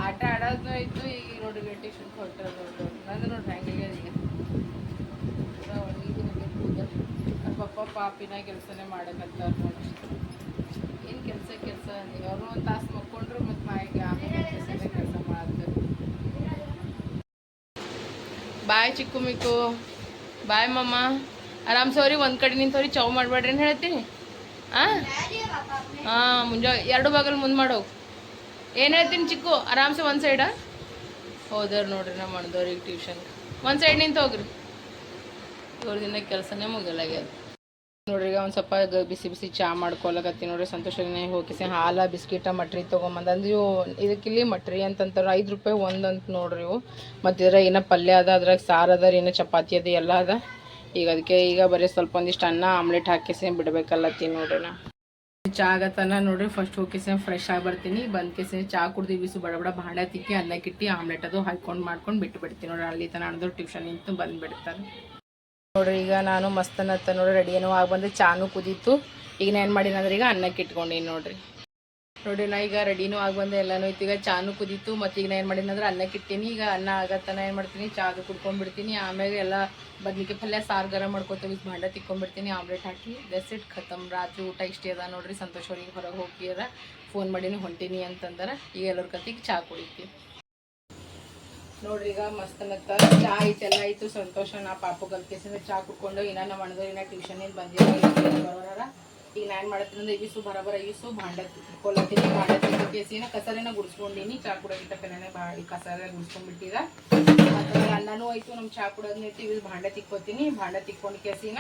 ಆಟ ಆಡೋದು ಇತ್ತು ಈಗ ನೋಡ್ರಿ ಟ್ಯೂಷನ್ ಹೊರಟಿರೋದು ನೋಡ್ರಿ. ನಂದು ನೋಡ್ರಿ ಈಗ ಪೂರ ಒಣಗಿದ ಹಂಗೆ ಕೂದಲು ನಮ್ಮ ಪಪ್ಪ ಪಾಪಿನ ಕೆಲಸನೇ ಮಾಡಕತ್ತಾರ ನೋಡಿ. ಏನು ಕೆಲಸ ಕೆಲಸ? ಅವರು ಒಂದು ತಾಸು ಮಕ್ಕೊಂಡ್ರು ಮತ್ತು ಮಾಯಿಗೆ ಆಮೇಲೆ ಕೆಲಸ ಮಾಡ್ತಾರೆ ಬಾಯ್ ಚಿಕ್ಕು ಮಿಕ್ಕು. ಬಾಯ್ ಮಮ್ಮ ಆರಾಮ್ ಸೌರಿ, ಒಂದು ಕಡೆ ನಿಂತವ್ರಿ ಚೌ ಮಾಡಬೇಡ್ರಿ ಏನು ಹೇಳ್ತೀನಿ ಹಾಂ ಹಾಂ ಮುಂಜಾ ಎರಡು ಬಾಗಲ್ ಮುಂದೆ ಮಾಡೋ. ಏನು ಹೇಳ್ತೀನಿ ಚಿಕ್ಕು? ಆರಾಮ್ಸೆ ಒಂದು ಸೈಡ? ಹೋದವ್ರು ನೋಡ್ರಿ ನಮ್ಮ ಅಣ್ಣದವ್ರಿಗೆ ಟ್ಯೂಷನ್ ಒಂದು ಸೈಡ್ ನಿಂತು ಹೋಗ್ರಿ. ಇವ್ರ ದಿನ ಕೆಲಸನೇ ಮುಗಿಲಾಗ್ಯದ ನೋಡ್ರಿ, ಈಗ ಒಂದು ಸ್ವಲ್ಪ ಬಿಸಿ ಬಿಸಿ ಚಾ ಮಾಡ್ಕೊಳಕತ್ತಿ ನೋಡ್ರಿ ಸಂತೋಷನೇ ಹೋಗಿಸಿ. ಹಾಲ, ಬಿಸ್ಕಿಟ, ಮಟ್ರಿ ತೊಗೊಂಬಂದು ಅಂದ್ರೆ ಇವು ಇದಕ್ಕಿಲ್ಲಿ ಮಟ್ರಿ ಅಂತಂತಾರೆ ಐದು ರೂಪಾಯಿ ಒಂದಂತ ನೋಡ್ರಿ ಇವು. ಮತ್ತು ಇದ್ರಾಗ ಏನೋ ಪಲ್ಯ ಅದ, ಅದ್ರಾಗ ಸಾರು ಅದ ಏನೋ ಚಪಾತಿ ಅದ, ಎಲ್ಲ ಅದ. ಈಗ ಅದಕ್ಕೆ ಈಗ ಬರೀ ಸ್ವಲ್ಪ ಒಂದಿಷ್ಟು ಅನ್ನ, ಆಮ್ಲೆಟ್ ಹಾಕಿಸಿ ಬಿಡ್ಬೇಕಲ್ಲತ್ತಿ ನೋಡ್ರಿ ನಾ. ಚಾ ಆಗತ್ತನ ನೋಡ್ರಿ ಫಸ್ಟ್ ಹೋಗಿಸಿ ಫ್ರೆಶ್ ಆಗಿ ಬರ್ತೀನಿ. ಬಂದ್ ಕೇಸಿ ಚಾ ಕುಡ್ದು ಬಿಸಿ ಬಡ ಬಡ ಭಾಂಡೆ ತಿಕ್ಕಿ ಅನ್ನಕ್ಕಿಟ್ಟು ಆಮ್ಲೆಟ್ ಅದು ಹಾಕೊಂಡು ಮಾಡ್ಕೊಂಡು ಬಿಟ್ಟು ಬಿಡ್ತೀನಿ ನೋಡ್ರಿ. ಅಲ್ಲಿ ತನ ಅಣ್ಣದ್ರು ಟ್ಯೂಷನ್ ನಿಂತು ಬಂದ್ಬಿಡ್ತಾರೆ. ನೋಡ್ರಿ, ಈಗ ನಾನು ಮಸ್ತನತ್ತ ನೋಡ್ರಿ ರೆಡಿ ಏನೋ ಆಗಿ ಬಂದು ಚಾನು ಕುದೀತು. ಈಗ ನಾನು ಏನು ಮಾಡಿನಂದ್ರೆ ಈಗ ಅನ್ನಕ್ಕೆ ಇಟ್ಕೊಂಡೀನಿ ನೋಡ್ರಿ. ನೋಡ್ರಿ, ನಾ ಈಗ ರೆಡಿನೂ ಆಗಿ ಬಂದೆ, ಎಲ್ಲನೂ ಇತ್ತು ಈಗ ಚಾನು ಕುದೀತು, ಮತ್ತು ಈಗ ನಾ ಏನು ಮಾಡೀನಿ ಅಂದ್ರೆ ಅನ್ನಕ್ಕೆ ಇಟ್ಟೀನಿ. ಈಗ ಅನ್ನ ಆಗತ್ತನ ಏನು ಮಾಡ್ತೀನಿ ಚಾದು ಕುಡ್ಕೊಂಡ್ಬಿಡ್ತೀನಿ. ಆಮೇಲೆ ಎಲ್ಲ ಬದ್ನಿಕಾಯಿ ಪಲ್ಯ, ಸಾರು ಗರಂ ಮಾಡ್ಕೊತೀವಿ ಭಾಂಡ ತಿಕ್ಕೊಂಡ್ಬಿಡ್ತೀನಿ, ಆಮ್ಲೆಟ್ ಹಾಕಿ. ಇಟ್ ಖತಮ್. ರಾತ್ರಿ ಊಟ ಇಷ್ಟೇ ಅದ ನೋಡ್ರಿ. ಸಂತೋಷ್ ಅವ್ರಿಗೆ ಹೊರಗೆ ಅದ. ಫೋನ್ ಮಾಡಿನೂ, ಹೊಂಟೀನಿ ಅಂತಂದ್ರೆ. ಈಗ ಎಲ್ಲರ ಕತಿಗೆ ಚಾ ಕುಡಿತೀವಿ ನೋಡ್ರಿ, ಈಗ ಮಸ್ತ್ ಮತ್ತು ಚಾ ಐತೆಲ್ಲ ಆಯ್ತು ಸಂತೋಷ, ನಾ ಪಾಪು ಕಲ್ಕೇಸಿಂದ ಚಾ ಕುಡ್ಕೊಂಡು ಇನ್ನ ನಮ್ಮ ಅಣ್ಣದವ್ರು ಇನ್ನ ಟ್ಯೂಷನ್ ಇಂದ ಬಂದಿಲ್ಲ. ಬರೋರ ಈಗ ನಾ ಏನು ಮಾಡತ್ತೀನಿ ಅಂದ್ರೆ ಇವಿಸು ಬರಬರ ಈಸು ಭಾಂಡ ಕೊಲ್ಲತ್ತೀನಿ, ಭಾಂಡ ಕೇಸಿನ ಕಸರೇನ ಗುಡಿಸ್ಕೊಂಡೀನಿ. ಚಾ ಕುಡೋಗಿಟ್ಟ ಕನೆನೆ ಭಾಳ ಕಸರ ಗುಡಿಸ್ಕೊಂಡ್ಬಿಟ್ಟಿದ. ಅನ್ನನೂ ಆಯ್ತು ನಮ್ಮ ಚಾ ಕುಡೋದ್ ಇಟ್ಟು ಇವ್ ಭಾಂಡ ತಿಕ್ಕೋತೀನಿ. ಭಾಂಡ ತಿಕ್ಕೊಂಡು ಕೇಸಿನ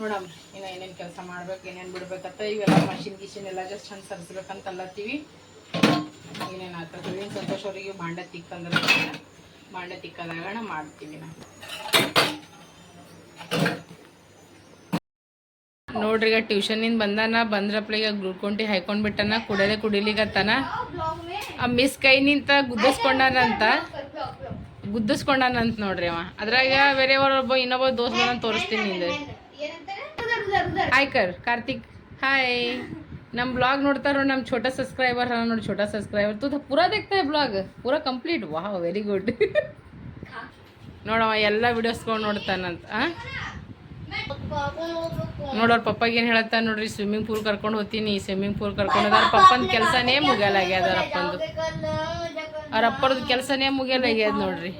ನೋಡಮ್ಮ ಇನ್ನ ಏನೇನು ಕೆಲಸ ಮಾಡ್ಬೇಕು, ಏನೇನು ಬಿಡ್ಬೇಕತ್ತ ಇವೆಲ್ಲ ಮಷಿನ್ ಗಿಷಿನ್ ಎಲ್ಲ ಜಸ್ಟ್ ಚಂದ ಸರ್ಸ್ಬೇಕಂತ ಅಲ್ಲತ್ತೀವಿ. ಏನೇನು ಹುಳಿನ ಸಂತೋಷ ಅವರಿಗೆ ಭಾಂಡ ತಿಕ್ಕಂದ್ರೆ ಮಾಂಡ ತಿಕ್ಕದಾಗ ಮಾಡ್ತೀವಿ ನಾ ನೋಡ್ರಿ ಈಗ ಟ್ಯೂಷನಿಂದ ಬಂದಾನ ಬಂದ್ರಪ್ಲ ಈಗ ಹಾಕೊಂಡ್ ಬಿಟ್ಟನ ಕುಡದೆ ಕುಡಿಲಿಗತ್ತಾನ ಆ ಮಿಸ್ ಕೈ ನಿಂತ ಗುದ್ದಿಸ್ಕೊಂಡಾನಂತ ಗುದ್ದಿಸ್ಕೊಂಡಾನಂತ ನೋಡ್ರಿ ಅವ. ಅದ್ರಾಗ ಬೇರೆ ಒಬ್ಬ ಇನ್ನೊಬ್ಬ ದೋಸ್ತ ಬಂದ್ ತೋರಿಸ್ತೀನಿ ನಿಂದು. ಹಾಯ್ ಕರ್ ಕಾರ್ತಿಕ್ ಹಾಯ್ ನಮ್ಮ ಬ್ಲಾಗ್ ನೋಡ್ತಾ ಇರೋ ನಮ್ಮ ಛೋಟಾ ಸಬ್ಸ್ಕ್ರೈಬರ್ ಅಲ್ಲ ನೋಡಿ, ಛೋಟಾ ಸಬ್ಸ್ಕ್ರೈಬರ್ ತೂ ಪೂರಾ ದೇಖ್ತಾ ಬ್ಲಾಗ್. ಪೂರಾ ಕಂಪ್ಲೀಟ್. ವಾಹ್ ವೆರಿ ಗುಡ್. ನೋಡವ ಎಲ್ಲ ವೀಡಿಯೋಸ್ಗಳು ನೋಡ್ತಾನಂತ ನೋಡೋರ್ ಪಪ್ಪಾಗ ಏನು ಹೇಳತ್ತಾ ನೋಡ್ರಿ ಸ್ವಿಮ್ಮಿಂಗ್ ಪೂಲ್ ಕರ್ಕೊಂಡು ಹೋಗ್ತೀನಿ. ಈ ಸ್ವಿಮ್ಮಿಂಗ್ ಪೂಲ್ ಕರ್ಕೊಂಡು ಹೋದ ಅವ್ರ ಪಪ್ಪನ ಕೆಲಸನೇ ಮುಗಿಯಲಾಗ್ಯದ ಅವ್ರ ಅಪ್ಪಂದು. ಅವ್ರ ಅಪ್ಪರದ್ದು ಕೆಲಸನೇ ಮುಗಿಯಲಾಗ್ಯದ ನೋಡ್ರಿ.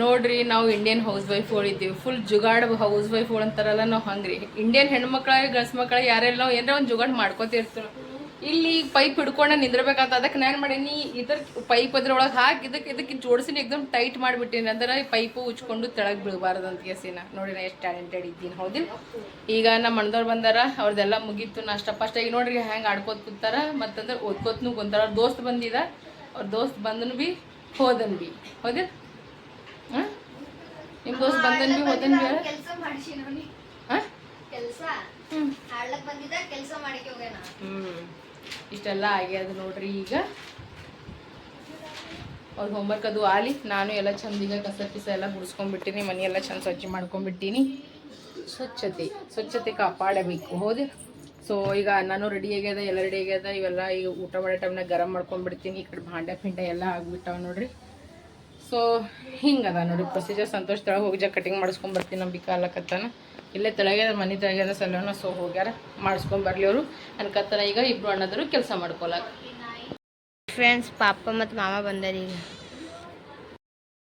ನೋಡ್ರಿ, ನಾವು ಇಂಡಿಯನ್ ಹೌಸ್ ವೈಫ್ಗಳು ಇದ್ದೀವಿ. ಫುಲ್ ಜುಗಾಡ್ ಹೌಸ್ ವೈಫ್ಗಳು ಅಂತಾರಲ್ಲ, ನಾವು ಹಂಗ್ರಿ. ಇಂಡಿಯನ್ ಹೆಣ್ಮಕ್ಳಾಗಿ ಗಂಡ್ಸ್ ಮಕ್ಳ ಯಾರೆಲ್ಲ ನಾವು ಏನಾರ ಒಂದು ಜುಗಾಡ್ ಮಾಡ್ಕೋತಿರ್ತೀವಿ. ಇಲ್ಲಿ ಪೈಪ್ ಹಿಡ್ಕೊಂಡ ನಿಂದ್ರಬೇಕಂತ ಅದಕ್ಕೆ ನಾನು ಮಾಡೀನಿ, ಇದ್ರ ಪೈಪ್ ಅದ್ರೊಳಗೆ ಹಾಕಿ ಇದಕ್ಕೆ ಇದಕ್ಕೆ ಜೋಡಿಸಿನಿ ಎಕ್ದಮ್ ಟೈಟ್ ಮಾಡಿಬಿಟ್ಟಿನಿ. ಅಂದ್ರೆ ಪೈಪು ಉಚ್ಕೊಂಡು ತೆಳಗೆ ಬೀಳಬಾರ್ದು ಅಂತ ನೋಡಿ, ನಾ ಎಷ್ಟು ಟ್ಯಾಲೆಂಟೆಡ್ ಇದ್ದೀನಿ. ಹೌದಿಲ್ಲ ಈಗ ನಮ್ಮ ಅಣ್ಣದವ್ರು ಬಂದಾರ ಅವ್ರದ್ದೆಲ್ಲ ಮುಗೀತು, ನಾಷ್ಟ ಫಸ್ಟ್ ಈಗ ನೋಡ್ರಿ, ಹೆಂಗೆ ಆಡ್ಕೋತ ಕೂತಾರ, ಮತ್ತಂದ್ರೆ ಓದ್ಕೋತ್ನು ಕುಂತಾರ. ಅವ್ರ ದೋಸ್ತ್ ಬಂದಿದ, ಅವ್ರ ದೋಸ್ತ್ ಬಂದನು ಬಿ, ಹೋದನ್ ಬಿ. ಹೌದಿಲ್ಲ ನಿಮ್ಮ ದೋಸ್ತ್ ಬಂದನ್ ಬಿ ಹೋದನ್ ಬಿ ಕೆಲಸ ಮಾಡಿಸಿ ಹಾಂ? ಕೆಲಸ? ಬಂದಿದ್ದ ಕೆಲಸ ಮಾಡಕ್ಕೆ ಹೋಗ್ಯಾನ. ಹ್ಮ್. ಇಷ್ಟೆಲ್ಲ ಆಗ್ಯದ ನೋಡ್ರಿ ಈಗ. ಅವ್ರ ಹೋಮ್ವರ್ಕ್ ಅದು ಆಲಿ. ನಾನು ಎಲ್ಲ ಚಂದ ಈಗ ಕಸ ಪಿಸ ಎಲ್ಲ ಗುಡಿಸ್ಕೊಂಡ್ಬಿಟ್ಟಿನಿ. ಮನೆ ಎಲ್ಲ ಚಂದ ಸ್ವಚ್ಛ ಮಾಡ್ಕೊಂಡ್ಬಿಟ್ಟಿನಿ. ಸ್ವಚ್ಛತೆ ಸ್ವಚ್ಛತೆ ಕಾಪಾಡಬೇಕು. ಹೌದು? ಸೊ ಈಗ ನಾನು ರೆಡಿ ಆಗ್ಯದ ಎಲ್ಲ ರೆಡಿ ಆಗ್ಯದ ಇವೆಲ್ಲ ಈಗ ಊಟ ಮಾಡೋ ಟೈಮ್ನಾಗ ಗರಂ ಮಾಡ್ಕೊಂಡ್ಬಿಡ್ತೀನಿ. ಈ ಕಡೆ ಭಾಂಡೆ ಪಿಂಡೆ ಎಲ್ಲ ಆಗ್ಬಿಟ್ಟಾವ ನೋಡ್ರಿ. ಸೊ ಹಿಂಗದ ನೋಡಿ ಪ್ರೊಸೀಜರ್ ಸಂತೋಷ್ ತೊಳಗೆ ಹೋಗಿ ಜಾ ಕಟಿಂಗ್ ಮಾಡಿಸ್ಕೊಂಬರ್ತೀನಿ ನಂಬಿಕೆ ಅಲ್ಲಕತ್ತಾನ ಇಲ್ಲೇ ತೆಳಗೆ ಮನೆ ತೆಳಗೆ ಸಲನ ಸೊ ಹೋಗ್ಯಾರ ಮಾಡಿಸ್ಕೊಂಬರ್ಲಿ ಅವರು. ಅನ್ಕತ್ತಾನ ಈಗ ಇಬ್ರು ಅಣ್ಣದರು ಕೆಲಸ ಮಾಡ್ಕೊಳಕ. ಫ್ರೆಂಡ್ಸ್ ಪಾಪ ಮತ್ತು ಮಾಮ ಬಂದಾರ ಈಗ.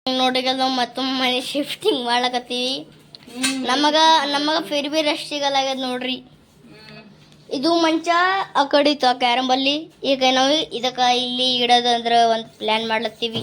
ನೋಡಿ ನಾವು ಮತ್ತೊಮ್ಮೆ ಮನೆ ಶಿಫ್ಟಿಂಗ್ ಮಾಡ್ಲಕತ್ತೀವಿ ನಮಗ ನಮಗ ಫಿರ್ ಬಿ ರೆಸ್ಟ್ ಸಿಗಲಾಗ್ಯದ ನೋಡ್ರಿ. ಇದು ಮಂಚ ಆ ಕಡೆ ಇತ್ತು ಆ ಕ್ಯಾರಂಬಲ್ಲಿ ಈಗ ನಾವು ಇದಕ್ಕೆ ಇಲ್ಲಿ ಇಡೋದಂದ್ರೆ ಒಂದು ಪ್ಲ್ಯಾನ್ ಮಾಡ್ಲತ್ತೀವಿ.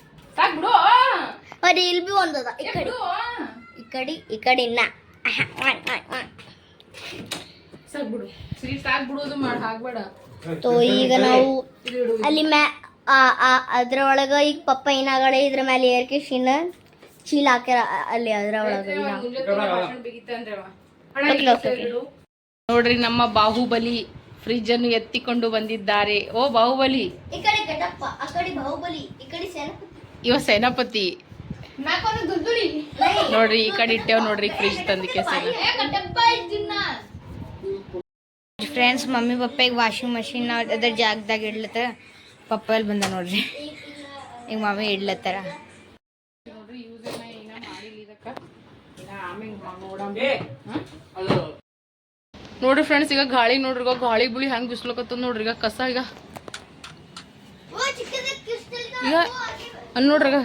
ಸಾಕ್ಬಿಡು ಅರೆ ಇಲ್ಲಿ ಬಿ ಒಂದದ ಈ ಕಡೆ. ಬಿಡು ಈ ಕಡೆ ಈ ಕಡೆ ಇನ್ನ. ಸಾಕ್ಬಿಡು. ಶ್ರೀ ಸಾಕ್ಬಿಡೋದು ಮಾಡಿ ಹಾಕ್ಬೇಡ. ತೋ ಈಗ ನಾವು ಅಲ್ಲಿ ಮ್ಯಾ ಆ ಆ ಅದ್ರ ಒಳಗ ಈಗ ಪಪ್ಪ ಏನಾಗಡೆ ಇದ್ರ ಮೇಲೆ ಏರ್ಕೆ ಶಿನ ಚೀಲ ಹಾಕ್ಯಾರ ಅಲ್ಲಿ ಅದ್ರ ಒಳಗ ಇನ್ನ. ನೋಡ್ರಿ ನಮ್ಮ ಬಾಹುಬಲಿ ಫ್ರಿಜ್ ಅನ್ನು ಎತ್ತಿಕೊಂಡು ಬಂದಿದ್ದಾರೆ. ಓ ಬಾಹುಬಲಿ. ಈ ಕಡೆ ಗಡಪ್ಪ ಆ ಕಡೆ ಬಾಹುಬಲಿ ಈ ಕಡೆ ಸೇನಪತಿ ಇವ ಸೇನಾಪತಿ. ನೋಡ್ರಿ ಈ ಕಡೆ ಇಟ್ಟೇವ್ ನೋಡ್ರಿ ಫ್ರಿಜ್ ತಂದಕ್ಕೆ ಫ್ರೆಂಡ್ಸ್ ಮಮ್ಮಿ ಪಪ್ಪ ಈಗ ವಾಷಿಂಗ್ ಮಷಿನ್ ಅದ್ರ ಜಾಗದಾಗ ಇಡ್ಲತ್ತ ಪಪ್ಪ ಅಲ್ಲಿ ಬಂದ ನೋಡ್ರಿ. ಈಗ ಮಮ್ಮಿ ಇಡ್ಲತ್ತಾರ. ನೋಡ್ರಿ ಫ್ರೆಂಡ್ಸ್ ಈಗ ಗಾಳಿ ನೋಡ್ರಿ ಗಾಳಿ ಬುಳಿ ಹೆಂಗ್ ಬಿಸ್ಲಕತ್ತದ ನೋಡ್ರಿ ಈಗ ಕಸ ಈಗ. ಈಗ ನೋಡ್ರಗ.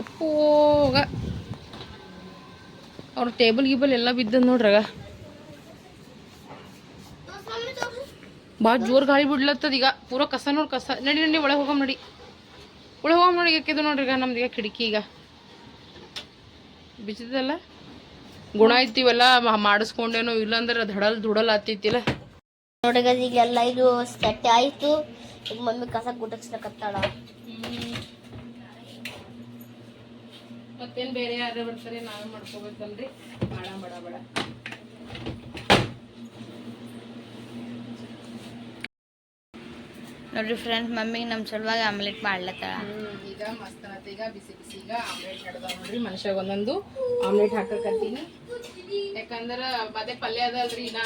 ಒಪ್ಪೋಗ ಅವ್ರ ಟೇಬಲ್ ಗೀಬಲ್ ಎಲ್ಲ ಬಿದ್ದದ ನೋಡ್ರಗ. ಭಾಳ ಜೋರ್ ಗಾಳಿ ಬಿಡ್ಲತ್ತದ ಈಗ. ಪೂರ ಕಸ ನೋಡಿ, ಕಸ. ನಡಿ ನಡಿ, ಒಳಗೆ ಹೋಗಮ್ ನಡಿ. ಒಳಗೆ ಹೋಗಮ್ ನೋಡಿ ಈಗ ನೋಡ್ರಿ ಈಗ ನಮ್ದು ಈಗ ಕಿಟಕಿ ಈಗ. ಬಿಚ್ಚಿದಲ್ಲ ಗುಣ ಇತ್ತಿವೆಲ್ಲ ಮಾಡಿಸ್ಕೊಂಡೇನೋ ಇಲ್ಲಾಂದ್ರೆ ಧಡಲ್ ದುಡಲ್ ಆತಿತ್ತಿಲ್ಲ ನೋಡ್ರಿ ಈಗ ಎಲ್ಲ ಇದು ಸೆಟ್ ಆಯ್ತು. ಮಮ್ಮಿ ಕಸ ಗುಟಕ್ಸ್ಲಕತ್ತಾಳ ಮತ್ತೇನು ಬೇರೆ ಯಾರು ಬರ್ತಾರೆ ನಾವೇ ಮಾಡ್ಕೋಬೇಕಲ್ರಿ ಬಾಳ ಬಡ ಬಡ. ನೋಡ್ರಿ ಫ್ರೆಂಡ್ಸ್ ಮಮ್ಮಿಗೆ ನಮ್ಮ ಸಲುವಾಗಿ ಆಮ್ಲೆಟ್ ಮಾಡ್ಲತ್ತಾಳ. ಈಗ ಮಸ್ತ್ ಆತ್. ಈಗ ಬಿಸಿ ಬಿಸಿ ಈಗ ಆಮ್ಲೆಟ್ ಹಿಡ್ದಾವ ನೋಡ್ರಿ. ಮನುಷ್ಯಾಗ ಒಂದೊಂದು ಆಮ್ಲೆಟ್ ಹಾಕಕತ್ತೀನಿ ಯಾಕಂದ್ರೆ ಮತ್ತೆ ಪಲ್ಯ ಅದಲ್ರಿ ನಾ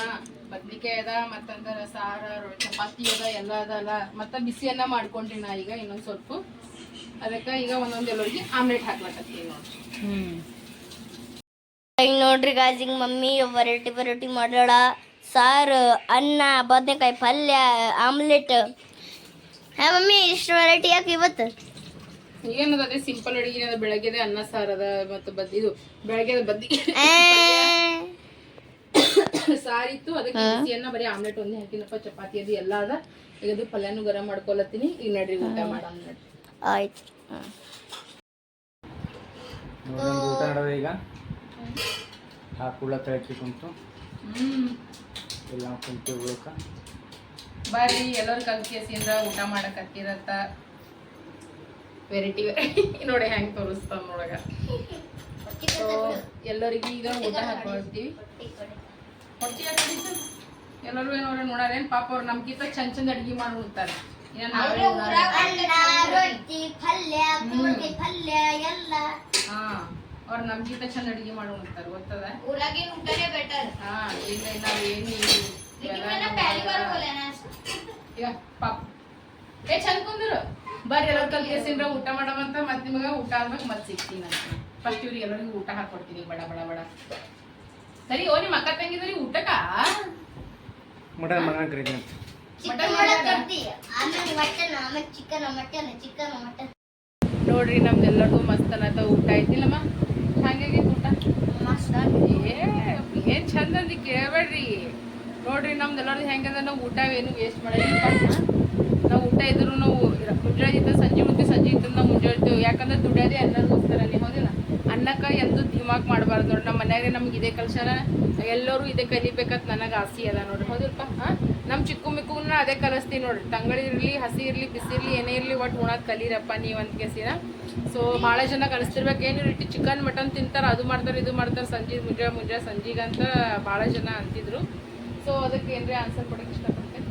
ಬದ್ನಿಕಾಯಿ ಅದ ಮತ್ತಂದ್ರೆ ಸಾರ ಚಪಾತಿ ಅದ ಎಲ್ಲ ಅದಲ್ಲ ಮತ್ತ ಬಿಸಿಯನ್ನ ಮಾಡ್ಕೊಂಡ್ರಿ ನಾ ಈಗ ಇನ್ನೊಂದು ಸ್ವಲ್ಪ. ಅದಕ್ಕ ಈಗ ಒಂದೊಂದು ಎಲ್ಲರಿಗೆ ಆಮ್ಲೆಟ್ ಹಾಕ್ಲಕತ್ತೀನಿ ನೋಡ್ರಿ. ಈಗ ನೋಡ್ರಿ ಗಾಜ್ ಹಿಂಗೆ ಮಮ್ಮಿ ವೆರೈಟಿ ವೆರೈಟಿ ಮಾಡ್ಯಾಳ. ಸಾರು ಅನ್ನ ಬದನೆಕಾಯಿ ಪಲ್ಯ ಆಮ್ಲೆಟ್. ಹಾ ಮಮ್ಮಿ ಇಷ್ಟು ವೆರೈಟಿ ಯಾಕೆ ಇವತ್ತು? ಏನದ ಅದೇ ಸಿಂಪಲ್ ಅಡಿಗೆ ಅದ ಬೆಳಗ್ಗೆದೆ ಅನ್ನ ಸಾರದ ಅದ ಮತ್ತು ಬದ್ ಇದು ಬೆಳಗ್ಗೆ ಬದ್ದಿ [COUGHS] ಸಾರಿತ್ತು ಅದಕ್ಕೆ ಬಿಸಿಯನ್ನ ಬರೀ ಆಮ್ಲೆಟ್ ಒಂದೇ ಹಾಕಿನಪ್ಪ ಚಪಾತಿ ಅದು ಎಲ್ಲ ಅದ ಈಗ ಅದು ಪಲ್ಯನೂ ಗರಂ ಮಾಡ್ಕೊಲತ್ತೀನಿ ಈಗ ನಡ್ರಿ ಊಟ ಮಾಡೋಣ ನಡ್ರಿ. ಆಯ್ತು. ಊಟ ಮಾಡೋದು ಈಗ? ಹಾಕುಳ ತಳಕಿ ಕುಂತು. ಹ್ಮ್. ಎಲ್ಲ ಕುಂತು ಉಳ್ಕ. ಬರ್ರಿ ಎಲ್ಲರೂ ಹಸಿಂದ್ರ ಊಟ ಮಾಡಕ್ ಹತ್ತಿರತ್ತ. ವೆರೈಟಿ ನೋಡಿ ಹೆಂಗ್ ತೋರಿಸ್ತಾವ ನೋಡಗ ಸೊ ಎಲ್ಲರಿಗೂ ಈಗ ಊಟ ಹಾಕೊಳ್ತೀವಿ. ಹೊಟ್ಟಿ ಎಲ್ಲರೂ ಏನವ್ರ ನೋಡಾರೇನ್ ಪಾಪ ಅವ್ರು ನಮ್ಗಿಂತ ಚಂದ ಚಂದ ಅಡ್ಗೆ ಮಾಡಿ ಉಣ್ತಾರೆ ಅವ್ರು ನಮ್ಗಿಂತ ಚಂದ ಅಡ್ಗೆ ಮಾಡಿ ಉಣ್ತಾರೆ ಗೊತ್ತದ ಹಾ ಇಲ್ಲ ನಾವ್ ಏನು ಈಗ ಪಾಪ. ಏ ಚಂದ ಕುಂದ್ರು. ಬರ್ರಿ ಎಲ್ಲರೂ ಕಲ್ಕೇಸಿಂದ್ರ ಊಟ ಮಾಡಮಂತ ಮತ್ ನಿಮಗ ಊಟ ಆದ್ಮೇಲೆ ಮತ್ ಸಿಗ್ತೀನಿ ಅಂತ ಫಸ್ಟ್ ಇವ್ರಿಗೆ ಎಲ್ಲರಿಗೂ ಊಟ ಹಾಕೊಡ್ತೀನಿ ಬಡ ಬಡ ಬಡ. ಸರಿ ಓ ನಿಮ್ಮ ಅಕ್ಕ ತಂಗಿದ್ರಿ ಊಟಕ್ಕ? ಮಟನ್ ಮಗನ ಕರೀತೀನಿ ಅಂತ. ಮಟನ್? ಆಮೇಲೆ mutton chicken mutton chicken mutton. ನೋಡ್ರಿ ನಮ್ದೆಲ್ಲರಿಗೂ ಮಸ್ತ್ ಅನ್ನತ ಊಟ ಐತಿಲ್ಲಮ್ಮ? ಹಂಗಾಗೈತಿ ಊಟ. ಏ ಏನ್ ಚಂದ ಅಂದಿ ಕೇಳಬೇಡ್ರಿ. ನೋಡ್ರಿ ನಮ್ದೆಲ್ಲರದು ಹೆಂಗದ ನಾವು ಊಟ ಏನು ವೇಸ್ಟ್ ಮಾಡಿಲ್ಲ ನಾವು ಊಟ ಇದ್ರು ನಾವು ಮುಂಜಾನೆ ಇದ್ದ ಸಂಜೆ ಮುಂದೆ ಸಂಜೆ ಇದ್ದು ನಾವು ಮುಂಜಾನೆ ಇರ್ತೀವಿ ಯಾಕಂದ್ರೆ ದುಡಿಯೋದೇ ಅನ್ನೋದಕ್ಕೋಸ್ಕರ ನೀವು ಹೌದಿಲ್ಲ? ಅನ್ನಕ್ಕೆ ಎಂದು ಧಿಮಾಕ್ ಮಾಡಬಾರ್ದು ನೋಡ್ರಿ. ನಮ್ಮ ಮನ್ಯಾಗ ನಮ್ಗೆ ಇದೇ ಕಲ್ಚರ ಎಲ್ಲರೂ ಇದೇ ಕಲಿಬೇಕಂತ ನನಗೆ ಆಸೆ ಅದ ನೋಡ್ರಿ, ಹೌದಿಲ್ಪ? ಹಾಂ? ನಮ್ಮ ಚಿಕ್ಕು ಮಿಕ್ಕುನ ಅದೇ ಕಲಿಸ್ತೀವಿ ನೋಡ್ರಿ. ತಂಗಳಿರಲಿ ಹಸಿ ಇರಲಿ, ಬಿಸಿ ಇರಲಿ, ಏನೇ ಇರಲಿ ಒಟ್ಟು ಉಣೋದು ಕಲೀರಪ್ಪ ನೀವು ಅಂತ ಕೇಸಿನ ಸೊ ಭಾಳ ಜನ ಕಲಿಸ್ತಿರ್ಬೇಕು. ಏನು ಇಟ್ಟು ಚಿಕನ್, ಮಟನ್ ತಿಂತಾರೆ, ಅದು ಮಾಡ್ತಾರೆ, ಇದು ಮಾಡ್ತಾರೆ, ಸಂಜೆ ಮುಂಜಾನೆ ಮುಂಜಾನೆ ಸಂಜೆಗಂತ ಭಾಳ ಜನ ಅಂತಿದ್ರು. ಸೊ ಅದಕ್ಕೆ ಏನ್ರಿ ಆನ್ಸರ್ ಕೊಡಕ್ಕೆ ಇಷ್ಟಪಡ್ತೇನೆ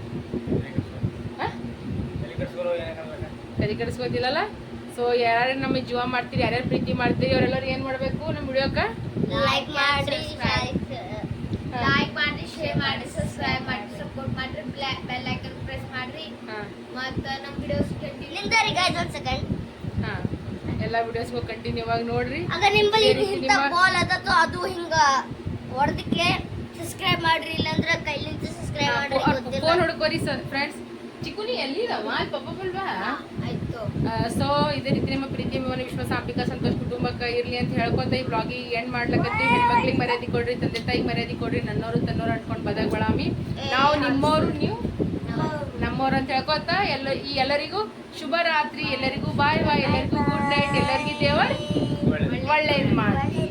ತಲೆ ಕೆಡಿಸ್ಕೋತಿಲ್ಲಲ್ಲ ಸೊ ಯಾರ್ಯಾರು ನಮಗೆ ಜೀವ ಮಾಡ್ತೀರಿ ಯಾರ್ಯಾರು ಪ್ರೀತಿ ಮಾಡ್ತೀರಿ ಅವರೆಲ್ಲರೂ ಏನು ಮಾಡಬೇಕು ನಮ್ಮ ವಿಡಿಯೋಕ? ಲೈಕ್ ಮಾಡ್ರಿ ಲೈಕ್ ಮಾಡಿ ಶೇರ್ ಮಾಡ್ರಿ ಸಬ್ಸ್ಕ್ರೈಬ್ ಮಾಡ್ರಿ ಸಪೋರ್ಟ್ ಮಾಡ್ರಿ ಬೆಲ್ ಐಕನ್ ಪ್ರೆಸ್ ಮಾಡ್ರಿ. ಹಾ. ಮತ್ತ ನಮ್ಮ ವಿಡಿಯೋಸ್ ಕಂಟಿನ್ಯೂ ನಿಂದರಿ ಗೈಸ್ ಒಂದ್ ಸೆಕೆಂಡ್ ಹಾಂ. ಎಲ್ಲ ವಿಡಿಯೋಸ್ಗೂ ಕಂಟಿನ್ಯೂ ಆಗಿ ನೋಡ್ರಿ. ಆಗ ನಿಮ್ಮಲ್ಲಿ ನಿಮ್ಮ- ಬಾಲ್ ಅದತ್ತು ಅದು ಹಿಂಗ ಹೊಡೆದಕ್ಕೆ ಸಬ್ಸ್ಕ್ರೈಬ್ ಮಾಡ್ರಿ ಇಲ್ಲಾಂದ್ರೆ ಕೈಲಿಂದ ಸಬ್ಸ್ಕ್ರೈಬ್ ಮಾಡ್ರಿ ಗೊತ್ತಿಲ್ಲ. ಫೋನ್ ಹುಡುಕೋರಿ ಸರ್ ಫ್ರೆಂಡ್ಸ್ ಚಿಕುನಿ ಎಲ್ಲಿದವ? ಅಲ್ಲಿ ಪಪ್ಪ ಬಲ್ವಾ ಆಯ್ತು. ಸೊ ಇದೇ ರೀತಿ ನಿಮ್ಮ ಪ್ರೀತಿ ಮನೆ ವಿಶ್ವಾಸ ಅಂಬಿಕಾ ಸಂತೋಷ ಕುಟುಂಬಕ್ಕ ಇರ್ಲಿ ಅಂತ ಹೇಳ್ಕೊತ ಈ ಬ್ಲಾಗಿ ಎಂಡ್ ಮಾಡ್ಲಕತ್ತೀವಿ. ಹೆಣ್ಮಕ್ಳಿಗೆ ಮರ್ಯಾದೆ ಕೊಡ್ರಿ ತಂದೆ ತಾಯಿಗೆ ಮರ್ಯಾದೆ ಕೊಡ್ರಿ ನನ್ನವರು ತನ್ನೋರು ಅನ್ಕೊಂಡು ಬದಲ್ ಬಳಾಮಿ ನಾವು ನಿಮ್ಮವರು ನೀವು ನಮ್ಮವ್ರು. ಅಂತ ಹೇಳ್ಕೊತ ಎಲ್ಲ ಈ ಎಲ್ಲರಿಗೂ ಶುಭ ರಾತ್ರಿ ಎಲ್ಲರಿಗೂ ಬಾಯ್ ಬಾಯ್ ಎಲ್ಲರಿಗೂ ಗುಡ್ ನೈಟ್ ಎಲ್ಲರಿಗೂ ದೇವರ್ ಒಳ್ಳೇದು ಮಾಡಿ